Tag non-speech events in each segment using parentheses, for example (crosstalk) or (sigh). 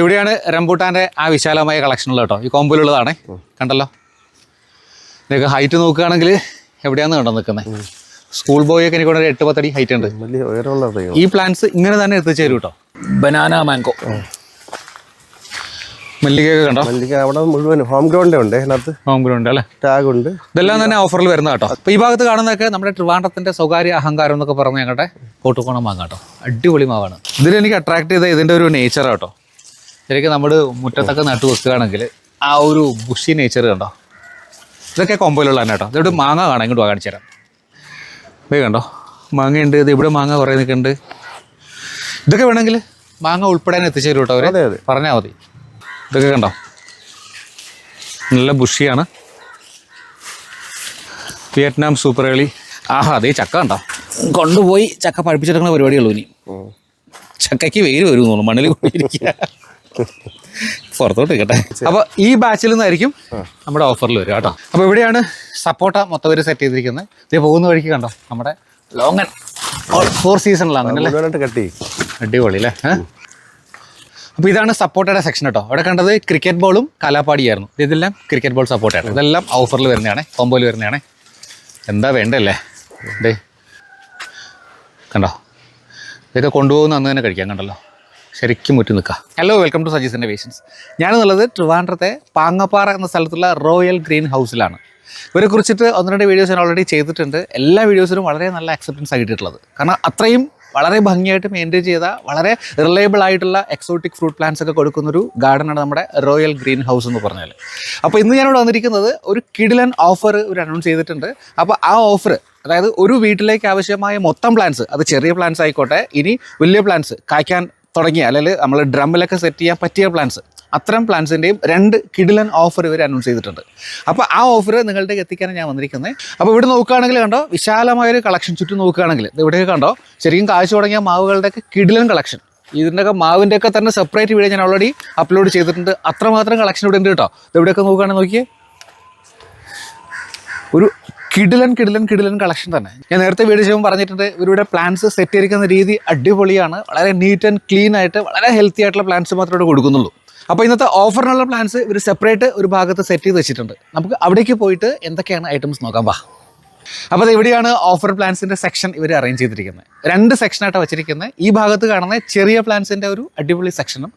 ഇവിടെയാണ് റംബൂട്ടാന്റെ ആ വിശാലമായ കളക്ഷനുള്ള കേട്ടോ. ഈ കോമ്പിലുള്ളതാണ്. കണ്ടല്ലോ? ഇതൊക്കെ ഹൈറ്റ് നോക്കുകയാണെങ്കിൽ എവിടെയാന്ന് കണ്ടോ നിൽക്കുന്നത് സ്കൂൾ ബോയ് ഒക്കെ എനിക്ക് ഒരു എട്ട് പത്തടി ഹൈറ്റ് ഉണ്ട്. ഈ പ്ലാന്റ്സ് ഇങ്ങനെ തന്നെ എത്തിച്ചേരും കേട്ടോ. ബനാന മാംഗോ മല്ലികയൊക്കെ കണ്ടോ? മല്ലിക അവിടെ മുഴുവൻ ഹോം ഗ്രൗണ്ട് ഉണ്ട് അതിനകത്ത്. കോമ്പിലുണ്ട് അല്ലേ? ടാഗ് ഉണ്ട്. ഇതെല്ലാം തന്നെ ഓഫറിൽ വരുന്ന കേട്ടോ. അപ്പോൾ ഈ ഭാഗത്ത് കാണുന്നതൊക്കെ നമ്മുടെ ട്രിവാൻഡ്രത്തിന്റെ സ്വകാര്യ അഹങ്കാരം എന്നൊക്കെ പറഞ്ഞ് ഞങ്ങളുടെ കോട്ടുകോണം മാങ്ങ കേട്ടോ. അടിപൊളി മാവാണ്. ഇതിൽ എനിക്ക് അട്രാക്ട് ചെയ്ത ഇതിന്റെ ഒരു നേച്ചർ കേട്ടോ. ശരിക്കും നമ്മുടെ മുറ്റത്തൊക്കെ നട്ടു വെക്കുകയാണെങ്കിൽ ആ ഒരു ബുഷി നേച്ചർ കണ്ടോ? ഇതൊക്കെ കൊമ്പയിലുള്ള തന്നെ കേട്ടോ. ഇതോട് മാങ്ങ കാണാം. ഇങ്ങോട്ട് കാണിച്ചു തരാം. ഇതേ കണ്ടോ? മാങ്ങയുണ്ട്. ഇത് ഇവിടെ മാങ്ങ കുറേ നിൽക്കുന്നുണ്ട്. ഇതൊക്കെ വേണമെങ്കിൽ മാങ്ങ ഉൾപ്പെടെ എത്തിച്ചേരും കേട്ടോ അവർ അതെ അതെ. പറഞ്ഞാൽ മതി. ഇതൊക്കെ കണ്ടോ? നല്ല ബുഷിയാണ് വിയറ്റ്നാം സൂപ്പർ കളി ആഹാ അതേ ചക്ക കണ്ടോ? കൊണ്ടുപോയി ചക്ക പഴിപ്പിച്ചെടുക്കുന്ന പരിപാടിയുള്ളൂ ഇനി. ചക്കയ്ക്ക് വെയിൽ വരും തോന്നുന്നു. മണ്ണിൽ കൊണ്ടിരിക്കുക പുറത്തോട്ട് കേട്ടെ അപ്പൊ ഈ ബാച്ചിൽ നിന്നായിരിക്കും നമ്മുടെ ഓഫറിൽ വരും കേട്ടോ. അപ്പൊ ഇവിടെയാണ് സപ്പോർട്ട മൊത്തം ഒരു സെറ്റ് ചെയ്തിരിക്കുന്നത് ഇത് പോകുന്ന വഴിക്ക് കണ്ടോ? നമ്മുടെ ലോങ്ങൻ. ഫോർ സീസണിലാണ് കട്ടി അടിപൊളി അല്ലേ? അപ്പൊ അപ്പോൾ ഇതാണ് സപ്പോർട്ടയുടെ സെക്ഷൻ കേട്ടോ. അവിടെ കണ്ടത് ക്രിക്കറ്റ് ബോളും കലാപ്പാടിയായിരുന്നു ഇതെല്ലാം ക്രിക്കറ്റ് ബോൾ സപ്പോർട്ടായിരുന്നു ഇതെല്ലാം ഓഫറിൽ വരുന്നതാണ്. കോമ്പോയിൽ വരുന്നതാണ്. എന്താ വേണ്ടല്ലേ? ഡേ കണ്ടോ? ഇതൊക്കെ കൊണ്ടുപോകുന്ന അന്ന് തന്നെ കഴിക്കാം കണ്ടല്ലോ. ശരിക്കും മുറ്റി നിൽക്കാം. Hello welcome to Saji's innovations ഞാനെന്നുള്ളത് ട്രിവാൻഡ്രത്തെ പാങ്ങപ്പാറ എന്ന സ്ഥലത്തുള്ള റോയൽ ഗ്രീൻ ഹൗസിലാണ് ഇവരെ കുറിച്ചിട്ട് ഒന്ന് രണ്ട് വീഡിയോസ് ഞാൻ ഓൾറെഡി ചെയ്തിട്ടുണ്ട്. എല്ലാ വീഡിയോസിനും വളരെ നല്ല അക്സെപ്റ്റൻസ് ആയിട്ടുള്ളത് കാരണം അത്രയും വളരെ ഭംഗിയായിട്ട് മെയിന്റെയിൻ ചെയ്ത വളരെ റിലയബിൾ ആയിട്ടുള്ള എക്സോട്ടിക് ഫ്രൂട്ട് പ്ലാന്റ്സ് ഒക്കെ കൊടുക്കുന്ന ഒരു ഗാർഡനാണ് നമ്മുടെ റോയൽ ഗ്രീൻ ഹൗസ് എന്ന് പറഞ്ഞാൽ അപ്പോൾ ഇന്ന് ഞാനിവിടെ വന്നിരിക്കുന്നത് ഒരു കിഡിലൻ ഓഫർ ഒരു അനൗൺസ് ചെയ്തിട്ടുണ്ട്. അപ്പോൾ ആ ഓഫർ അതായത് ഒരു വീട്ടിലേക്ക് ആവശ്യമായ മൊത്തം പ്ലാന്റ്സ് അത് ചെറിയ പ്ലാന്റ്സ് ആയിക്കോട്ടെ ഇനി വലിയ പ്ലാന്റ്സ് കായ്ക്കാൻ തുടങ്ങിയ അല്ലെങ്കിൽ നമ്മൾ ഡ്രമ്മിലൊക്കെ സെറ്റ് ചെയ്യാൻ പറ്റിയ പ്ലാൻസ് അത്തരം പ്ലാൻസിന്റെയും രണ്ട് കിഡിലൻ ഓഫർ ഇവർ അനൗൺസ് ചെയ്തിട്ടുണ്ട്. അപ്പോൾ ആ ഓഫർ നിങ്ങളുടെ എത്തിക്കാനാണ് ഞാൻ വന്നിരിക്കുന്നത്. അപ്പോൾ ഇവിടെ നോക്കുകയാണെങ്കിൽ കണ്ടോ വിശാലമായൊരു കളക്ഷൻ ചുറ്റും നോക്കുകയാണെങ്കിൽ ഇവിടെയൊക്കെ കണ്ടോ ശരിക്കും കാഴ്ച തുടങ്ങിയ മാവുകളുടെയൊക്കെ കിഡിലൻ കളക്ഷൻ ഇതിന്റെയൊക്കെ മാവിന്റെയൊക്കെ തന്നെ സെപ്പറേറ്റ് വീഡിയോ ഞാൻ ഓൾറെഡി അപ്ലോഡ് ചെയ്തിട്ടുണ്ട്. അത്രമാത്രം കളക്ഷൻ ഇവിടെ ഉണ്ട് കേട്ടോ. ഇവിടെയൊക്കെ നോക്കുകയാണെങ്കിൽ നോക്കിയേ. ഒരു കിടിലൻ കിടിലൻ കിടിലൻ കളക്ഷൻ തന്നെ. ഞാൻ നേരത്തെ വീഡിയോ ചെയ്യുമ്പോൾ പറഞ്ഞിട്ടുണ്ട് ഇവരുടെ പ്ലാന്റ്സ് സെറ്റ് ചെയ്തിരിക്കുന്ന രീതി അടിപൊളിയാണ്. വളരെ നീറ്റ് ആൻഡ് ക്ലീൻ ആയിട്ട് വളരെ ഹെൽത്തി ആയിട്ടുള്ള പ്ലാന്റ്സ് മാത്രമേ ഇവിടെ കൊടുക്കുന്നുള്ളൂ. അപ്പോൾ ഇന്നത്തെ ഓഫറിനുള്ള പ്ലാന്റ്സ് ഇവർ സെപ്പറേറ്റ് ഒരു ഭാഗത്ത് സെറ്റ് ചെയ്ത് വെച്ചിട്ടുണ്ട്. നമുക്ക് അവിടേക്ക് പോയിട്ട് എന്തൊക്കെയാണ് ഐറ്റംസ് നോക്കാം വാ. അപ്പോൾ ഇവിടെയാണ് ഓഫർ പ്ലാന്റ്സിന്റെ സെക്ഷൻ ഇവർ അറേഞ്ച് ചെയ്തിരിക്കുന്നത്. രണ്ട് സെക്ഷനായിട്ട് വെച്ചിരിക്കുന്നത്. ഈ ഭാഗത്ത് കാണുന്ന ചെറിയ പ്ലാന്റ്സിന്റെ ഒരു അടിപൊളി സെക്ഷനും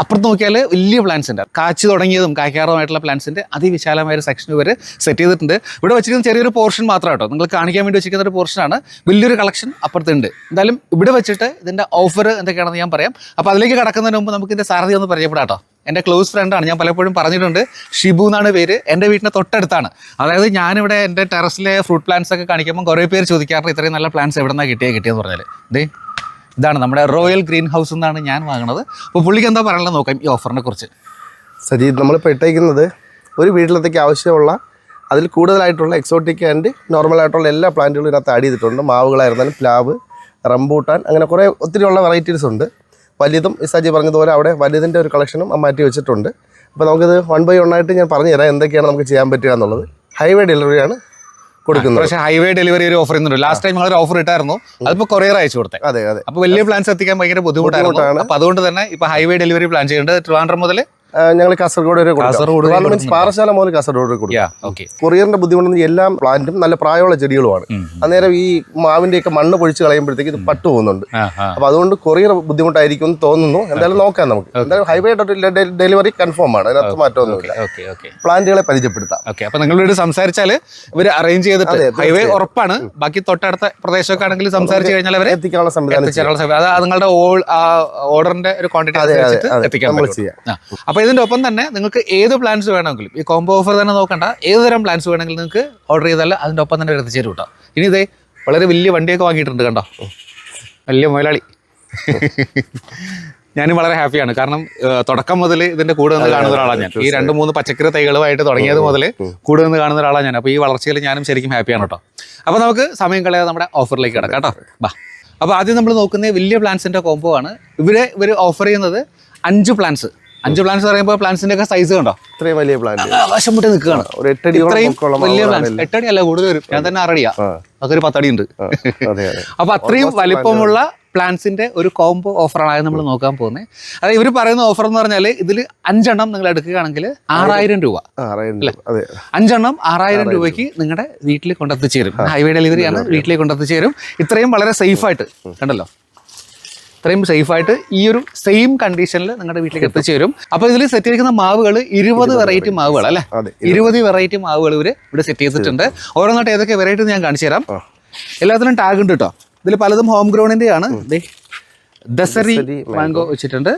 അപ്പുറത്ത് നോക്കിയാൽ വലിയ പ്ലാന്റ്സ് ഉണ്ട്. കാച്ചു തുടങ്ങിയതും കായ്ക്കാറുമായിട്ടുള്ള പ്ലാൻസിന്റെ അതിവിശാലമായ ഒരു സെക്ഷൻ ഇവർ സെറ്റ് ചെയ്തിട്ടുണ്ട്. ഇവിടെ വെച്ചിരിക്കുന്ന ചെറിയൊരു പോർഷൻ മാത്രം കേട്ടോ. നിങ്ങൾ കാണിക്കാൻ വേണ്ടി വെച്ചിരിക്കുന്ന ഒരു പോർഷനാണ് വലിയൊരു കളക്ഷൻ അപ്പുറത്തുണ്ട് എന്തായാലും ഇവിടെ വെച്ചിട്ട് ഇതിന്റെ ഓഫർ എന്തൊക്കെയാണെന്ന് ഞാൻ പറയാം. അപ്പോൾ അതിലേക്ക് കടക്കുന്നതിന് മുമ്പ് നമുക്ക് ഇതിന്റെ സാരഥി ഒന്ന് പരിചയപ്പെടാം കേട്ടോ. എന്റെ ക്ലോസ് ഫ്രണ്ടാണ് ഞാൻ പലപ്പോഴും പറഞ്ഞിട്ടുണ്ട്. ഷിബു എന്നാണ് പേര്. എന്റെ വീടിന്റെ തൊട്ടടുത്താണ്. അതായത് ഞാനിവിടെ എന്റെ ടെറസിലെ ഫ്രൂട്ട് പ്ലാന്റ്സ് ഒക്കെ കാണിക്കുമ്പോൾ കുറേ പേര് ചോദിക്കാറുണ്ട് ഇത്രയും നല്ല പ്ലാന്റ്സ് എവിടെ നിന്നാണ് കിട്ടിയത് കിട്ടിയെന്ന് പറഞ്ഞാൽ ദേ ഇതാണ് നമ്മുടെ റോയൽ ഗ്രീൻ ഹൗസ് എന്നാണ് ഞാൻ വാങ്ങുന്നത് അപ്പോൾ പുള്ളിക്ക് എന്താ പറയാനുള്ളത് നോക്കാം ഈ ഓഫറിനെ കുറിച്ച്. സജീദ് നമ്മളിപ്പോൾ ഇട്ടേക്കുന്നത് ഒരു വീട്ടിലത്തേക്ക് ആവശ്യമുള്ള അതിൽ കൂടുതലായിട്ടുള്ള എക്സോട്ടിക് ആൻഡ് നോർമൽ ആയിട്ടുള്ള എല്ലാ പ്ലാന്റുകളും ഇതിനകത്ത് ആഡ് ചെയ്തിട്ടുണ്ട്. മാവുകളായിരുന്നാലും പ്ലാവ് റംബൂട്ടാൻ അങ്ങനെ കുറേ ഒത്തിരിയുള്ള വെറൈറ്റീസ് ഉണ്ട്. വലിയതും ഈ സജി പറഞ്ഞതുപോലെ അവിടെ വലുതിന്റെ ഒരു കളക്ഷനും മാറ്റി വെച്ചിട്ടുണ്ട്. അപ്പോൾ നമുക്കിത് വൺ ബൈ വൺ ആയിട്ട് ഞാൻ പറഞ്ഞു തരാം എന്തൊക്കെയാണ് നമുക്ക് ചെയ്യാൻ പറ്റുക എന്നുള്ളത്. ഹൈവേ ഡെലിവറിയാണ് കൊടുക്കുന്നത്. പക്ഷേ ഹൈവേ ഡെലിവറി ഒരു ഓഫർ ചെയ്യുന്നുണ്ട് ലാസ്റ്റ് ടൈം ഞങ്ങൾ ഓഫർ ഇട്ടായിരുന്നു. അതിപ്പോൾ കൊറിയർ അയച്ചു കൊടുത്തേ. അതെ അതെ. അപ്പോൾ വലിയ പ്ലാൻസ് എത്തിക്കാൻ ഭയങ്കര ബുദ്ധിമുട്ടായിരുന്നു. അപ്പോൾ അതുകൊണ്ട് തന്നെ ഇപ്പോൾ ഹൈവേ ഡെലിവറി പ്ലാൻ ചെയ്യുന്നുണ്ട്. ട്രിവാൻഡ്രം മുതൽ ഞങ്ങൾ കാസർഗോഡ് വരെ കൊടുക്കും. മീൻസ് പാറശാല മുതൽ കാസർഗോഡ് വരെ കൊടുക്കാം. കൊറിയറിന്റെ ബുദ്ധിമുട്ടെന്ന് എല്ലാ പ്ലാന്റും നല്ല പ്രായമുള്ള ചെടികളുമാണ്. അന്നേരം ഈ മാവിന്റെ ഒക്കെ മണ്ണ് പൊഴിച്ച് കളയുമ്പോഴത്തേക്ക് ഇത് പട്ടു പോകുന്നുണ്ട്. അപ്പൊ അതുകൊണ്ട് കൊറിയർ ബുദ്ധിമുട്ടായിരിക്കും എന്ന് തോന്നുന്നു. എന്തായാലും നോക്കാം നമുക്ക്. എന്തായാലും ഹൈവേ ഡെലിവറി കൺഫേം ആണ്. അതിനകത്ത് മാറ്റമൊന്നുമില്ല. പ്ലാന്റുകളെ പരിചയപ്പെടുത്താം. ഓക്കെ അപ്പൊ നിങ്ങളോട് സംസാരിച്ചാൽ ഇവർ അറേഞ്ച് ചെയ്തിട്ട് ഹൈവേ ഉറപ്പാണ്. ബാക്കി തൊട്ടടുത്ത പ്രദേശമൊക്കെ ആണെങ്കിൽ സംസാരിച്ച് കഴിഞ്ഞാൽ അവരെ എത്തിക്കാനുള്ള സംവിധാനം അത് നിങ്ങളുടെ ഓർഡറിന്റെ ഒരു ക്വാണ്ടിറ്റി. എത്തിക്കാൻ നമ്മൾ പറ്റും ചെയ്യാം. ആ. അപ്പൊ ഇതിന്റെ ഒപ്പം തന്നെ നിങ്ങൾക്ക് ഏത് പ്ലാൻസ് വേണമെങ്കിലും ഈ കോംബോ ഓഫർ തന്നെ നോക്കണ്ട ഏത് തരം പ്ലാൻസ് വേണമെങ്കിലും നിങ്ങൾക്ക് ഓർഡർ ചെയ്താൽ അതിന്റെ ഒപ്പം തന്നെ എത്തിച്ചേരും കേട്ടോ ഇനി ഇതേ വളരെ വലിയ വണ്ടിയൊക്കെ വാങ്ങിയിട്ടുണ്ട് കണ്ടോ? വലിയ മുതലാളി. ഞാനും വളരെ ഹാപ്പിയാണ് കാരണം തുടക്കം മുതൽ ഇതിന്റെ കൂടെ നിന്ന് കാണുന്ന ഒരാളാണ് ഞാൻ. ഈ രണ്ട് മൂന്ന് പച്ചക്കറി തൈകളുമായിട്ട് തുടങ്ങിയത് മുതൽ കൂടെ നിന്ന് കാണുന്ന ഒരാളാണ് ഞാൻ. അപ്പോൾ ഈ വളർച്ചയിൽ ഞാനും ശരിക്കും ഹാപ്പിയാണ് കേട്ടോ അപ്പോൾ നമുക്ക് സമയം കളയാതെ നമ്മുടെ ഓഫറിലേക്ക് കിടക്കാം കേട്ടോ ബാ. അപ്പോൾ ആദ്യം നമ്മൾ നോക്കുന്നത് വലിയ പ്ലാൻസിന്റെ കോംബോ ആണ്. ഇവരെ ഇവർ ഓഫർ ചെയ്യുന്നത് അഞ്ച് പ്ലാൻസ് അഞ്ച് പ്ലാൻസ് പറയുമ്പോൾ പ്ലാൻസിന്റെ ഒക്കെ സൈസ് കണ്ടോ? ഇത്രയും വലിയ പ്ലാന്റ് ആകാശം മുട്ടി നിൽക്കുകയാണ്. ഒരു എട്ടടി ഇത്രയും വലിയ പ്ലാൻസ് എട്ടടി അല്ല കൂടുതൽ വരും. ഞാൻ തന്നെ ആറടിയാ. അതൊക്കെ ഒരു പത്തടി ഉണ്ട്. (laughs) അപ്പൊ അത്രയും വലിപ്പമുള്ള പ്ലാൻസിന്റെ ഒരു കോംബോ ഓഫറാണ് നമ്മൾ നോക്കാൻ പോകുന്നത്. അതായത് ഇവർ പറയുന്ന ഓഫർ എന്ന് പറഞ്ഞാൽ ഇതിൽ അഞ്ചെണ്ണം നിങ്ങൾ എടുക്കുകയാണെങ്കിൽ ആറായിരം രൂപ. അഞ്ചെണ്ണം ആറായിരം രൂപയ്ക്ക് നിങ്ങളുടെ വീട്ടിൽ കൊണ്ടെത്തിച്ചേരും ഹൈവേ ഡെലിവറിയാണ് വീട്ടിലേക്ക് കൊണ്ടെത്തിച്ചേരും ഇത്രയും വളരെ സേഫ് ആയിട്ട്. കണ്ടല്ലോ? ഇത്രയും സേഫായിട്ട് ഈ ഒരു സെയിം കണ്ടീഷനിൽ നിങ്ങളുടെ വീട്ടിലേക്ക് എത്തിച്ചേരും അപ്പോൾ ഇതിൽ സെറ്റ് ചെയ്തിരിക്കുന്ന മാവുകൾ ഇരുപത് വെറൈറ്റി മാവുകൾ അല്ലേ? ഇരുപത്. വെറൈറ്റി മാവുകൾ ഇവർ ഇവിടെ സെറ്റ് ചെയ്തിട്ടുണ്ട്. ഓരോന്നായിട്ട് ഏതൊക്കെ വെറൈറ്റി ഞാൻ കാണിച്ചു തരാം. എല്ലാത്തിനും ടാഗ് ഉണ്ട് കേട്ടോ ഇതിൽ പലതും ഹോം ഗ്രൗണ്ടിന്റെ ആണ്. ദേ ദസറി മാംഗോ വെച്ചിട്ടുണ്ട്.